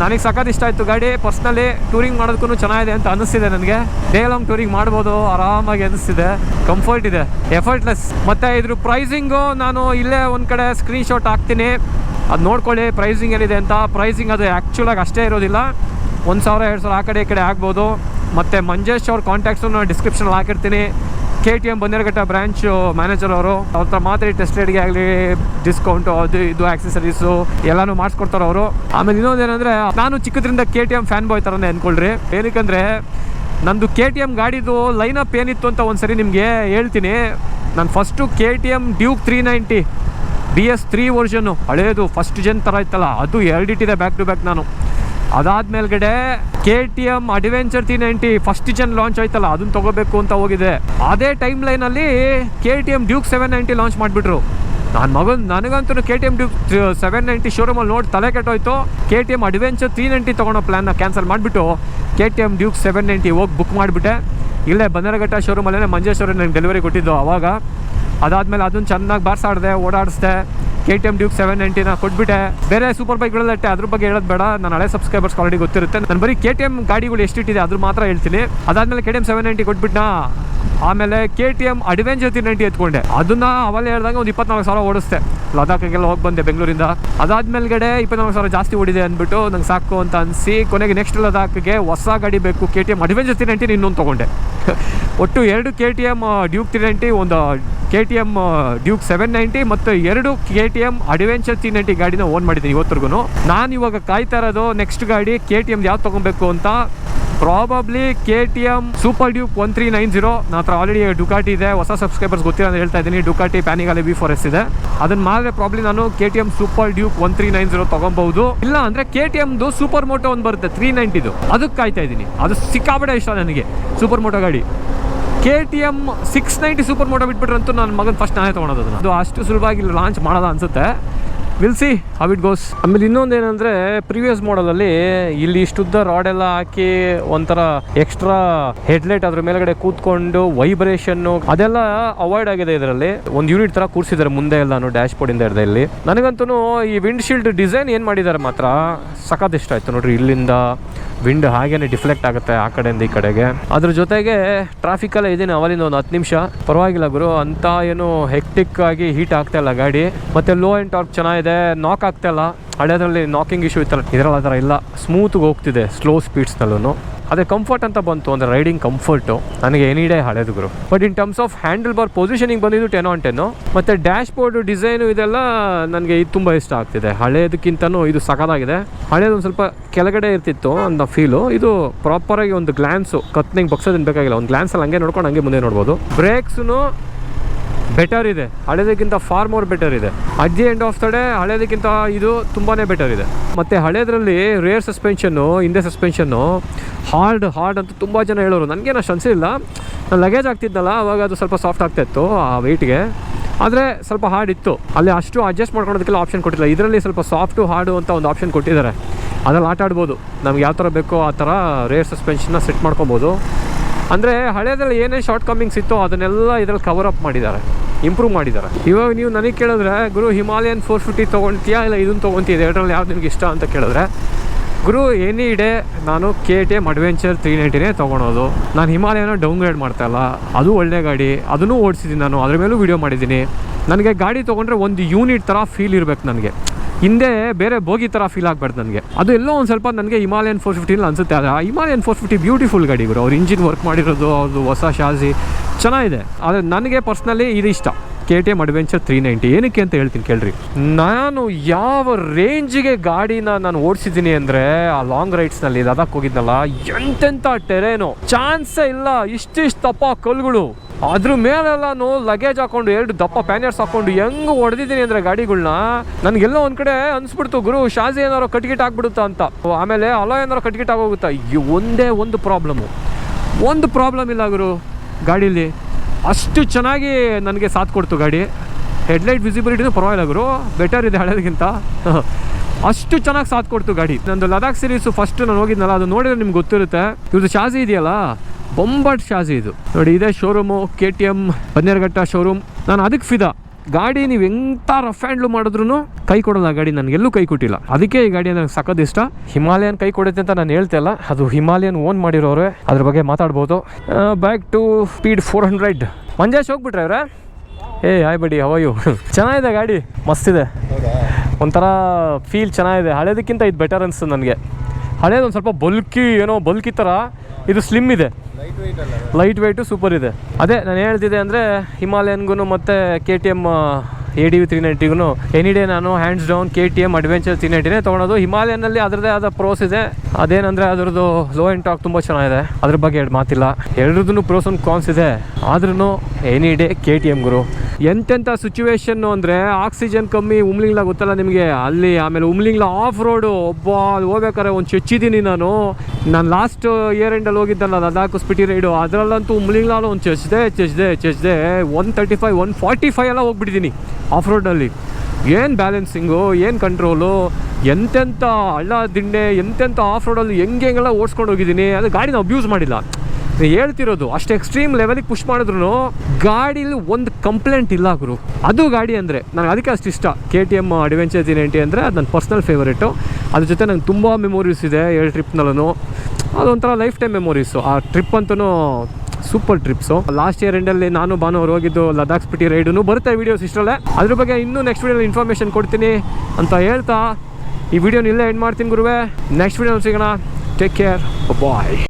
ನನಗೆ ಸಖತ್ ಇಷ್ಟ ಆಯಿತು. ಗಾಡಿ ಪರ್ಸ್ನಲಿ ಟೂರಿಂಗ್ ಮಾಡೋದಕ್ಕೂ ಚೆನ್ನಾಗಿದೆ ಅಂತ ಅನಿಸ್ತಿದೆ ನನಗೆ. ಡೇ ಲಾಂಗ್ ಟೂರಿಂಗ್ ಮಾಡ್ಬೋದು, ಆರಾಮಾಗಿ ಅನಿಸ್ತಿದೆ ಕಂಫರ್ಟ್ ಇದೆ ಎಫರ್ಟ್ಲೆಸ್ ಮತ್ತು ಇದ್ರ ಪ್ರೈಸಿಂಗು ನಾನು ಇಲ್ಲೇ ಒಂದು ಕಡೆ ಸ್ಕ್ರೀನ್ ಶಾಟ್ ಹಾಕ್ತೀನಿ. ಅದು ನೋಡ್ಕೊಳ್ಳಿ ಪ್ರೈಸಿಂಗ್ ಏನಿದೆ ಅಂತ. ಪ್ರೈಸಿಂಗ್ ಅದು ಆ್ಯಕ್ಚುಲಾಗಿ ಅಷ್ಟೇ ಇರೋದಿಲ್ಲ. ಒಂದು ಸಾವಿರ, ಎರಡು ಸಾವಿರ ಆ ಕಡೆ ಈ ಕಡೆ ಆಗ್ಬೋದು. ಮತ್ತು ಮಂಜೇಶ್ ಅವ್ರ ಕಾಂಟ್ಯಾಕ್ಟ್ಸು ನಾನು ಡಿಸ್ಕ್ರಿಪ್ಷನಲ್ಲಿ ಹಾಕಿರ್ತೀನಿ. K T M Bannerghatta branch manager ಅವರು, ಅವ್ರ ಹತ್ರ ಮಾತ್ರ ಟೆಸ್ಟ್ ರೈಡ್ಗೆ ಆಗಲಿ ಡಿಸ್ಕೌಂಟು ಅದು ಇದು ಆಕ್ಸೆಸರೀಸು ಎಲ್ಲಾನು ಮಾಡಿಸ್ಕೊಡ್ತಾರೆ ಅವರು. ಆಮೇಲೆ ಇನ್ನೊಂದು ಏನಂದರೆ, ನಾನು ಚಿಕ್ಕದ್ರಿಂದ K T M fan boy ಥರನೇ ಅಂದ್ಕೊಳ್ರಿ ಏನಕ್ಕಂದರೆ, ನಂದು ಕೆ ಟಿ ಎಂ ಗಾಡಿದು ಲೈನಪ್ ಏನಿತ್ತು ಅಂತ ಒಂದ್ಸರಿ ನಿಮಗೆ ಹೇಳ್ತೀನಿ. ನಾನು first K T M Duke three ninety D S three ವರ್ಷನ್ನು ಹಳೇದು ಫಸ್ಟ್ ಜನ್ ಥರ ಇತ್ತಲ್ಲ, ಅದು ಎರಡಿಟ್ಟಿದೆ ಬ್ಯಾಕ್ ಟು ಬ್ಯಾಕ್ ನಾನು. ಅದಾದ್ಮೇಲ್ಗಡೆ K T M adventure three ninety first gen launch ಆಯ್ತಲ್ಲ, ಅದನ್ನ ತಗೋಬೇಕು ಅಂತ ಹೋಗಿದೆ. ಅದೇ ಟೈಮ್ ಲೈನಲ್ಲಿ K T M Duke seven ninety launch ಮಾಡಿಬಿಟ್ರು. ನನ್ನ ಮಗನ್, ನನಗಂತೂ K T M Duke seven ninety ಶೋರೂಮಲ್ಲಿ ನೋಡಿ ತಲೆ ಕೆಟ್ಟೋಯ್ತು. K T M adventure three ninety ತೊಗೊಳೋ ಪ್ಲ್ಯಾನ್ನ ಕ್ಯಾನ್ಸಲ್ ಮಾಡಿಬಿಟ್ಟು K T M Duke seven ninety ಹೋಗಿ ಬುಕ್ ಮಾಡಿಬಿಟ್ಟೆ. ಇಲ್ಲೇ ಬನ್ನರಘಟ್ಟ ಶೋರೂಮಲ್ಲೇ ಮಂಜೇಶ್ವರ ನನಗೆ ಡೆಲಿವರಿ ಕೊಟ್ಟಿದ್ದು ಅವಾಗ. ಅದಾದಮೇಲೆ ಅದನ್ನು ಚೆನ್ನಾಗಿ ಬಾರ್ಸಾಡಿದೆ, ಓಡಾಡಿಸ್ದೆ. K T M Duke seven ನೈಂಟಿನ ಕೊಟ್ಬಿಟ್ಟೆ. ಬೇರೆ ಸೂಪರ್ ಬೈಕ್ಗಳಲ್ಲಟ್ಟೆ ಅದ್ರ ಬಗ್ಗೆ ಹೇಳೋದು ಬೇಡ. ನಾನು ಹಳೆ ಸಬ್ಸ್ಕ್ರೈಬರ್ಸ್ ಆಲ್ರೆಡಿ ಗೊತ್ತಿರುತ್ತೆ. ನಾನು ಬರೀ ಕೆ ಟಿ ಎಂ ಗಾಡಿಗಳು ಎಷ್ಟಿಟ್ಟಿದೆ ಅದ್ರ ಮಾತ್ರ ಹೇಳ್ತೀನಿ. ಅದಾದ್ಮೇಲೆ K T M seven ninety ಕೊಟ್ಬಿಟ್ನಾ? ಆಮೇಲೆ K T M adventure three ninety ಎತ್ಕೊಂಡೆ. ಅದನ್ನ ಅವಲ್ಲೇ ಹೇಳ್ದಂಗೆ ಒಂದು ಇಪ್ಪತ್ನಾಲ್ಕು ಸಾವಿರ ಓಡಿಸ್ದೆ. ಲದಾಖಿಗೆಲ್ಲ ಹೋಗಿ ಬಂದೆ ಬೆಂಗಳೂರಿಂದ. ಅದಾದ್ಮೇಲೆಗಡೆ ಇಪ್ಪತ್ನಾಲ್ಕು ಸಾವಿರ ಜಾಸ್ತಿ ಓಡಿದೆ ಅಂದ್ಬಿಟ್ಟು ನಂಗೆ ಸಾಕು ಅಂತ ಅನಿಸಿ ಕೊನೆಗೆ ನೆಕ್ಸ್ಟ್ ಲದಾಖ್ಗೆ ಹೊಸ ಗಾಡಿ ಬೇಕು. K T M adventure three ninety ಇನ್ನೊಂದು ತೊಗೊಂಡೆ. ಒಟ್ಟು ಎರಡು K T M Duke three ninety ಒಂದು K T M Duke seven ninety ಮತ್ತು ಎರಡು K T M adventure three ninety ಗಾಡಿನ ಓನ್ ಮಾಡಿದ್ದೀನಿ ಇವತ್ತರೆಗೂ ನಾನು ಇವಾಗ ಕಾಯ್ತಾ ಇರೋದು ನೆಕ್ಸ್ಟ್ ಗಾಡಿ ಕೆ ಟಿ ಎಂ ಯಾವ್ದು ತೊಗೊಬೇಕು ಅಂತ probably K T M Super Duke one three nine zero ನನ್ನ ಹತ್ರ ಆಲ್ರೆಡಿ ಡುಕಾಟಿ ಇದೆ. ಹೊಸ ಸಬ್ಸ್ಕ್ರೈಬರ್ಸ್ ಗೊತ್ತಿಲ್ಲ ಅಂತ ಹೇಳ್ತಾ ಇದ್ದೀನಿ. Ducati Panigale B four S ಇದೆ. ಅದನ್ನ ಮಾಡಿದ್ರೆ ಪ್ರಾಬ್ಲಿ ನಾನು K T M Super Duke one three nine zero ತೊಗೊಬಹುದು. ಇಲ್ಲ ಅಂದರೆ K T M super moto ಒಂದು ಬರುತ್ತೆ ತ್ರೀ ನೈಂಟಿದು ಅದಕ್ಕೆ ಕಾಯ್ತಾ ಇದ್ದೀನಿ. ಅದು ಸಿಕ್ಕಾಬಿಡ ಇಷ್ಟ ನನಗೆ. ಸೂಪರ್ ಮೋಟೋ ಗಾಡಿ. K T M six ninety super moto ಬಿಟ್ಬಿಟ್ರಂತೂ ನನ್ನ ಮಗನ ಫಸ್ಟ್ ನಾನೇ ತೊಗೊಳೋದು ಅದು ಅಷ್ಟು ಸುಲಭವಾಗಿ ಲಾಂಚ್ ಮಾಡೋದ ಅನ್ಸುತ್ತೆ. Will see how it goes ಆಮೇಲೆ ಇನ್ನೊಂದು ಏನಂದ್ರೆ ಪ್ರೀವಿಯಸ್ ಮಾಡಲಲ್ಲಿ ಇಲ್ಲಿ ಇಷ್ಟುದ್ದ ರಾಡ್ ಎಲ್ಲ ಹಾಕಿ ಒಂಥರ ಎಕ್ಸ್ಟ್ರಾ ಹೆಡ್ಲೈಟ್ ಅದ್ರ ಮೇಲ್ಗಡೆ ಕೂತ್ಕೊಂಡು ವೈಬ್ರೇಷನ್ ಅದೆಲ್ಲ ಅವಾಯ್ಡ್ ಆಗಿದೆ ಇದರಲ್ಲಿ. ಒಂದು ಯೂನಿಟ್ ತರ ಕೂರಿಸಿದ್ದಾರೆ ಮುಂದೆ ಎಲ್ಲ ಡ್ಯಾಶ್ ಬೋರ್ಡ್ ಇಂದ ಹಿಡ್ದೆ ಇಲ್ಲಿ. ನನಗಂತೂ ಈ ವಿಂಡ್ ಶೀಲ್ಡ್ ಡಿಸೈನ್ ಏನ್ ಮಾಡಿದ್ದಾರೆ ಮಾತ್ರ ಸಖತ್ ಇಷ್ಟ ಆಯ್ತು ನೋಡ್ರಿ. ಇಲ್ಲಿಂದ ವಿಂಡ್ ಹಾಗೇನೆ ಡಿಫ್ಲೆಕ್ಟ್ ಆಗುತ್ತೆ ಆ ಕಡೆಯಿಂದ ಈ ಕಡೆಗೆ. ಅದ್ರ ಜೊತೆಗೆ ಟ್ರಾಫಿಕ್ ಎಲ್ಲ ಇದೇನೆ ಅವಲಿಂದ ಒಂದು ಹತ್ತು ನಿಮಿಷ. ಪರವಾಗಿಲ್ಲ ಗುರು, ಅಂತ ಏನು ಹೆಕ್ಟಿಕ್ ಆಗಿ ಹೀಟ್ ಆಗ್ತಾ ಇಲ್ಲ ಗಾಡಿ. ಮತ್ತೆ ಲೋ ಅಂಡ್ ಟಾರ್ಕ್ ಚೆನ್ನಾಗಿದೆ. ನಾಕ್ ಆಗ್ತಾ ಇಲ್ಲ. ಹಳೆದ್ರಲ್ಲಿ ನಾಕಿಂಗ್ ಇಶ್ಯೂ ಇತ್ತಲ್ಲ, ಇದರಲ್ಲಿ ಆ ಥರ ಇಲ್ಲ. ಸ್ಮೂತ್ಗೆ ಹೋಗ್ತಿದೆ ಸ್ಲೋ ಸ್ಪೀಡ್ಸ್ನಲ್ಲೂ ಅದೇ ಕಂಫರ್ಟ್ ಅಂತ ಬಂತು, ಅಂದರೆ ರೈಡಿಂಗ್ ಕಂಫರ್ಟು ನನಗೆ ಎನಿ ಡೇ ಹಳೇದು ಗುರು. But in terms of handle bar positioning ಬಂದಿದ್ದು ಟೆನ್ ಆನ್ ಟೆನ್ನು ಮತ್ತು ಡ್ಯಾಶ್ ಬೋರ್ಡ್ ಡಿಸೈನು ಇದೆಲ್ಲ ನನಗೆ ಇದು ತುಂಬ ಇಷ್ಟ ಆಗ್ತಿದೆ. ಹಳೇದಕ್ಕಿಂತನೂ ಇದು ಸಕಲಾಗಿದೆ ಹಳೇದು ಒಂದು ಸ್ವಲ್ಪ ಕೆಳಗಡೆ ಇರ್ತಿತ್ತು ಅನ್ನೋ ಫೀಲು ಇದು ಪ್ರಾಪರಾಗಿ ಒಂದು ಗ್ಲ್ಯಾನ್ಸು ಕತ್ನಿಂಗ್ ಬಕ್ಸೋದಿನ ಬೇಕಾಗಿಲ್ಲ. ಒಂದು ಗ್ಲ್ಯಾನ್ಸಲ್ಲಿ ಹಂಗೆ ನೋಡ್ಕೊಂಡು ಹಂಗೆ ಮುಂದೆ ನೋಡ್ಬೋದು. ಬ್ರೇಕ್ಸ್ನು ಬೆಟರ್ ಇದೆ. ಹಳೇದಕ್ಕಿಂತ ಫಾರ್ ಮೋರ್ ಬೆಟರ್ ಇದೆ. At the end of the day ಹಳೇದಕ್ಕಿಂತ ಇದು ತುಂಬಾ ಬೆಟರ್ ಇದೆ. ಮತ್ತು ಹಳೇದ್ರಲ್ಲಿ ರೇರ್ ಸಸ್ಪೆನ್ಷನ್ನು ಹಿಂದೆ ಸಸ್ಪೆನ್ಷನ್ನು ಹಾರ್ಡ್ ಹಾರ್ಡ್ ಅಂತ ತುಂಬ ಜನ ಹೇಳೋರು. ನನಗೇನು ಅಷ್ಟು ಅನಿಸಿಲ್ಲ ನಾನು ಲಗೇಜ್ ಆಗ್ತಿದ್ನಲ್ಲ ಅವಾಗ ಅದು ಸ್ವಲ್ಪ ಸಾಫ್ಟ್ ಆಗ್ತಾ ಇತ್ತು ಆ ವೆಯ್ಟ್ಗೆ ಆದರೆ ಸ್ವಲ್ಪ ಹಾರ್ಡ್ ಇತ್ತು. ಅಲ್ಲಿ ಅಷ್ಟು ಅಡ್ಜಸ್ಟ್ ಮಾಡ್ಕೊಳೋದಕ್ಕೆಲ್ಲ ಆಪ್ಷನ್ ಕೊಟ್ಟಿಲ್ಲ. ಇದರಲ್ಲಿ ಸ್ವಲ್ಪ ಸಾಫ್ಟು ಹಾರ್ಡು ಅಂತ ಒಂದು ಆಪ್ಷನ್ ಕೊಟ್ಟಿದ್ದಾರೆ. ಅದ್ರಲ್ಲಿ ಆಟ ಆಡ್ಬೋದು. ನಮ್ಗೆ ಯಾವ ಥರ ಬೇಕೋ ಆ ಥರ ರೇರ್ ಸಸ್ಪೆನ್ಷನ್ನ ಸೆಟ್ ಮಾಡ್ಕೊಬೋದು. ಅಂದರೆ ಹಳೇದ್ರಲ್ಲಿ ಏನೇ ಶಾರ್ಟ್ ಕಮಿಂಗ್ಸ್ ಇತ್ತು ಅದನ್ನೆಲ್ಲ ಇದ್ರಲ್ಲಿ ಕವರ್ ಅಪ್ ಮಾಡಿದ್ದಾರೆ ಇಂಪ್ರೂವ್ ಮಾಡಿದ್ದಾರೆ. ಇವಾಗ ನೀವು ನನಗೆ ಕೇಳಿದ್ರೆ, ಗುರು ಹಿಮಾಲಯನ್ ಫೋರ್ ಫಿಫ್ಟಿ ತೊಗೊಳ್ತೀಯಾ ಇಲ್ಲ ಇದನ್ನು ತೊಗೊತೀಯ ಎರಡರಲ್ಲಿ ಯಾವ್ದು ನಿಮ್ಗೆ ಇಷ್ಟ ಅಂತ ಕೇಳಿದ್ರೆ ಗುರು ಎನಿ ಡೇ ನಾನು K T M adventure three ನೈಂಟಿನೇ ತೊಗೊಳೋದು. ನಾನು ಹಿಮಾಲಯನ ಡೌನ್ಗ್ರೇಡ್ ಮಾಡ್ತಾಯಿಲ್ಲ ಅದು ಒಳ್ಳೆ ಗಾಡಿ. ಅದನ್ನು ಓಡಿಸಿದ್ದೀನಿ ನಾನು. ಅದ್ರ ಮೇಲೂ ವೀಡಿಯೋ ಮಾಡಿದ್ದೀನಿ. ನನಗೆ ಗಾಡಿ ತೊಗೊಂಡ್ರೆ ಒಂದು ಯೂನಿಟ್ ಥರ ಫೀಲ್ ಇರಬೇಕು ನನಗೆ. ಹಿಂದೆ ಬೇರೆ ಬೋಗಿ ಥರ ಫೀಲ್ ಆಗಬಾರ್ದು ನನಗೆ. ಅದು ಎಲ್ಲೋ ಒಂದು ಸ್ವಲ್ಪ ನನಗೆ ಹಿಮಾಲಯನ್ ಫೋರ್ ಫಿಫ್ಟಿಲಿ ಅನಿಸುತ್ತೆ. ಅದು ಹಿಮಾಲಯನ್ ಫೋರ್ ಫಿಫ್ಟಿ ಬ್ಯೂಟಿಫುಲ್ ಗಾಡಿ ಗುರು. ಅವ್ರು ಇಂಜಿನ್ ವರ್ಕ್ ಮಾಡಿರೋದು ಅವ್ರದ್ದು ಹೊಸ ಶಾಸಿ ಚೆನ್ನಾಗಿದೆ. ಆದರೆ ನನಗೆ ಪರ್ಸ್ನಲಿ ಇದು ಇಷ್ಟ. K T M adventure three ninety ಏನಕ್ಕೆ ಅಂತ ಹೇಳ್ತೀನಿ ಕೇಳ್ರಿ. ನಾನು ಯಾವ ರೇಂಜಿಗೆ ಗಾಡಿನ ನಾನು ಓಡಿಸಿದ್ದೀನಿ ಅಂದರೆ, ಆ ಲಾಂಗ್ ರೈಡ್ಸ್ನಲ್ಲಿ ಲದಾಖ್ ಹೋಗಿದ್ನಲ್ಲ, ಎಂತೆಂಥ ಟೆರೇನು ಚಾನ್ಸೇ ಇಲ್ಲ, ಇಷ್ಟಿಷ್ಟು ದಪ್ಪ ಕಲ್ಗಳು ಅದ್ರ ಮೇಲೆಲ್ಲಾನು ಲಗೇಜ್ ಹಾಕೊಂಡು, ಎರಡು ದಪ್ಪ ಪ್ಯಾನಿಯರ್ಸ್ ಹಾಕೊಂಡು ಹೆಂಗ್ ಹೊಡೆದಿದ್ದೀನಿ ಅಂದ್ರೆ ಗಾಡಿಗಳನ್ನ ನನಗೆಲ್ಲ ಒಂದ್ ಕಡೆ ಅನ್ಸ್ಬಿಡ್ತು, ಗುರು ಶಾಜಿ ಏನಾರೋ ಕಟ್ಗಿಟ್ ಆಗ್ಬಿಡುತ್ತಾ ಅಂತ. ಆಮೇಲೆ ಅಲೋ ಏನಾರೋ ಕಟ್ಗಿಟ್ ಆಗೋಗುತ್ತಾ? ಈ ಒಂದೇ ಒಂದು ಪ್ರಾಬ್ಲಮ್ಮು ಒಂದು ಪ್ರಾಬ್ಲಮ್ ಇಲ್ಲ ಗುರು, ಗಾಡೀಲಿ. ಅಷ್ಟು ಚೆನ್ನಾಗಿ ನನಗೆ ಸಾಥ್ ಕೊಡ್ತು ಗಾಡಿ. ಹೆಡ್ಲೈಟ್ ವಿಸಿಬಿಲಿಟಿನೂ ಪರವಾಗಿಲ್ಲ ಗುರು. ಬೆಟರ್ ಇದೆ ಹಳೇದಕ್ಕಿಂತ. ಅಷ್ಟು ಚೆನ್ನಾಗಿ ಸಾಥ್ ಕೊಡ್ತು ಗಾಡಿ. ನಂದು ಲದಾಖ್ ಸೀರೀಸು ಫಸ್ಟ್ ನಾನು ಹೋಗಿದ್ನಲ್ಲ, ಅದು ನೋಡಿದ್ರೆ ನಿಮ್ಗೆ ಗೊತ್ತಿರುತ್ತೆ. ಇವ್ರದ್ದು ಶಾಸಿ ಇದೆಯಲ್ಲ? ಬೊಂಬಟ್ ಶಾಸಿ ಇದು. ನೋಡಿ, ಇದೇ showroom K T M Bannerghatta showroom ನಾನು ಅದಕ್ಕೆ ಫಿದಾ ಗಾಡಿ ನೀವು ಎಂಥ ರಫ್ ಹ್ಯಾಂಡ್ಲು ಮಾಡಿದ್ರು ಕೈ ಕೊಡಲ್ಲ ಗಾಡಿ ನನಗೆಲ್ಲೂ ಕೈ ಕೊಟ್ಟಿಲ್ಲ. ಅದಕ್ಕೆ ಈ ಗಾಡಿ ನನಗೆ ಸಖತ್ ಇಷ್ಟ. ಹಿಮಾಲಯನ್ ಕೈ ಕೊಡುತ್ತೆ ಅಂತ ನಾನು ಹೇಳ್ತಾ ಇಲ್ಲ. ಅದು ಹಿಮಾಲಯನ್ ಓನ್ ಮಾಡಿರೋರೆ, ಅದ್ರ ಬಗ್ಗೆ ಮಾತಾಡ್ಬೋದು. Back to speed four hundred ಮಂಜಾಶ್ ಹೋಗ್ಬಿಟ್ರೆ ಅವ್ರ ಏ ಆಯ್ ಬಡಿ ಹವಾಯು ಚೆನ್ನಾಗಿದೆ ಗಾಡಿ ಮಸ್ತಿದೆ ಒಂಥರ ಫೀಲ್ ಚೆನ್ನಾಗಿದೆ. ಹಳೇದಕ್ಕಿಂತ ಇದು ಬೆಟರ್ ಅನಿಸ್ತು ನನಗೆ. ಹಳೇದು ಒಂದು ಸ್ವಲ್ಪ ಬಲ್ಕಿ ಏನೋ ಬಲ್ಕಿ ಥರ ಇದು ಸ್ಲಿಮ್ ಇದೆ. ಲೈಟ್ ವೆಯ್ಟ್ ಅಲ್ಲ ಲೈಟ್ ವೆಯ್ಟು ಸೂಪರ್ ಇದೆ. ಅದೇ ನಾನು ಹೇಳ್ತಿದ್ದೆ ಅಂದರೆ ಹಿಮಾಲಯನ್ಗೂ ಮತ್ತು K T M A D V three ನೈಂಟಿಗೂ any day ನಾನು hands down K T M adventure three ನೈಂಟಿನೇ ತೊಗೊಳೋದು ಹಿಮಾಲಯನಲ್ಲಿ ಅದರದೇ ಆದ ಪ್ರೋಸ್ ಇದೆ. ಅದೇನಂದರೆ ಅದರದ್ದು ಲೋ ಎಂಡ್ ಟಾಕ್ ತುಂಬ ಚೆನ್ನಾಗಿದೆ. ಅದ್ರ ಬಗ್ಗೆ ಎರಡು ಮಾತಿಲ್ಲ. ಎರಡರದ್ದು ಪ್ರೋಸ್ ಒಂದು ಕಾನ್ಸ್ ಇದೆ. ಆದ್ರೂ any day K T M ಗುರು. ಎಂತೆಂಥ ಸಿಚುವೇಶನ್ನು ಅಂದರೆ ಆಕ್ಸಿಜನ್ ಕಮ್ಮಿ, ಉಮ್ಲಿಂಗ್ಲಾ ಗೊತ್ತಲ್ಲ ನಿಮಗೆ? ಅಲ್ಲಿ ಆಮೇಲೆ ಉಮ್ಲಿಂಗ್ಲ ಆಫ್ ರೋಡು ಒಬ್ಬ ಅಲ್ಲಿ ಹೋಗ್ಬೇಕಾದ್ರೆ ಒಂದು ಚೆಚ್ಚಿದ್ದೀನಿ ನಾನು. ನಾನು ಲಾಸ್ಟ್ ಇಯರ್ ಎಂಡಲ್ಲಿ ಹೋಗಿದ್ದಲ್ಲ ಲದಾಖ್ ಸ್ಪಿಟಿ ರೈಡು ಅದರಲ್ಲಂತೂ ಉಮ್ಲಿಂಗ್ಲಾಲು ಒಂದು ಚೆಚ್ದೆ ಚೆಚ್ದೆ ಚೆಚ್ದೆ one thirty five one forty five ಎಲ್ಲ ಹೋಗ್ಬಿಟ್ಟಿದ್ದೀನಿ. ಆಫ್ ರೋಡಲ್ಲಿ ಏನು ಬ್ಯಾಲೆನ್ಸಿಂಗು ಏನು ಕಂಟ್ರೋಲು ಎಂತೆಂಥ ಹಳ್ಳ ದಿಂಡೆ ಎಂತೆಂಥ ಆಫ್ ರೋಡಲ್ಲಿ ಹೆಂಗೆ ಹೆಂಗೆಲ್ಲ ಓಡಿಸ್ಕೊಂಡು ಹೋಗಿದ್ದೀನಿ, ಅದು ಗಾಡಿನ ಅಬ್ಯೂಸ್ ಮಾಡಿಲ್ಲ. ಹೇಳ್ತಿರೋದು, ಅಷ್ಟು ಎಕ್ಸ್ಟ್ರೀಮ್ ಲೆವೆಲಿಗೆ ಪುಷ್ ಮಾಡಿದ್ರು ಗಾಡೀಲಿ ಒಂದು ಕಂಪ್ಲೇಂಟ್ ಇಲ್ಲ ಗುರು. ಅದು ಗಾಡಿ ಅಂದರೆ ನನಗೆ ಅದಕ್ಕೆ ಅಷ್ಟು ಇಷ್ಟ. K T M adventure G ninety ಅಂದರೆ ಅದು ನನ್ನ ಪರ್ಸ್ನಲ್ ಫೇವರೇಟು ಅದ್ರ ಜೊತೆ ನಂಗೆ ತುಂಬ ಮೆಮೊರೀಸ್ ಇದೆ ಎರಡು ಟ್ರಿಪ್ನಲ್ಲೂ ಅದೊಂಥರ ಲೈಫ್ ಟೈಮ್ ಮೆಮೊರೀಸು ಆ ಟ್ರಿಪ್ ಅಂತೂ ಸೂಪರ್ ಟ್ರಿಪ್ಸು ಲಾಸ್ಟ್ ಇಯರ್ ಎಂಡಲ್ಲಿ ನಾನು ಭಾನುವಾರ ಹೋಗಿದ್ದು ಲದಾಖ್ ಸ್ಪಿಟಿ ರೈಡು ಬರುತ್ತೆ ವೀಡಿಯೋಸ್ ಇಷ್ಟರಲ್ಲೇ ಅದ್ರ ಬಗ್ಗೆ ಇನ್ನೂ ನೆಕ್ಸ್ಟ್ ವೀಡಿಯೋ ಇನ್ಫಾರ್ಮೇಷನ್ ಕೊಡ್ತೀನಿ ಅಂತ ಹೇಳ್ತಾ ಈ ವಿಡಿಯೋನ ಇಲ್ಲೇ ಎಂಡ್ ಮಾಡ್ತೀನಿ ಗುರುವೆ. ನೆಕ್ಸ್ಟ್ ವೀಡಿಯೋ ಸಿಗೋಣ. Take care bye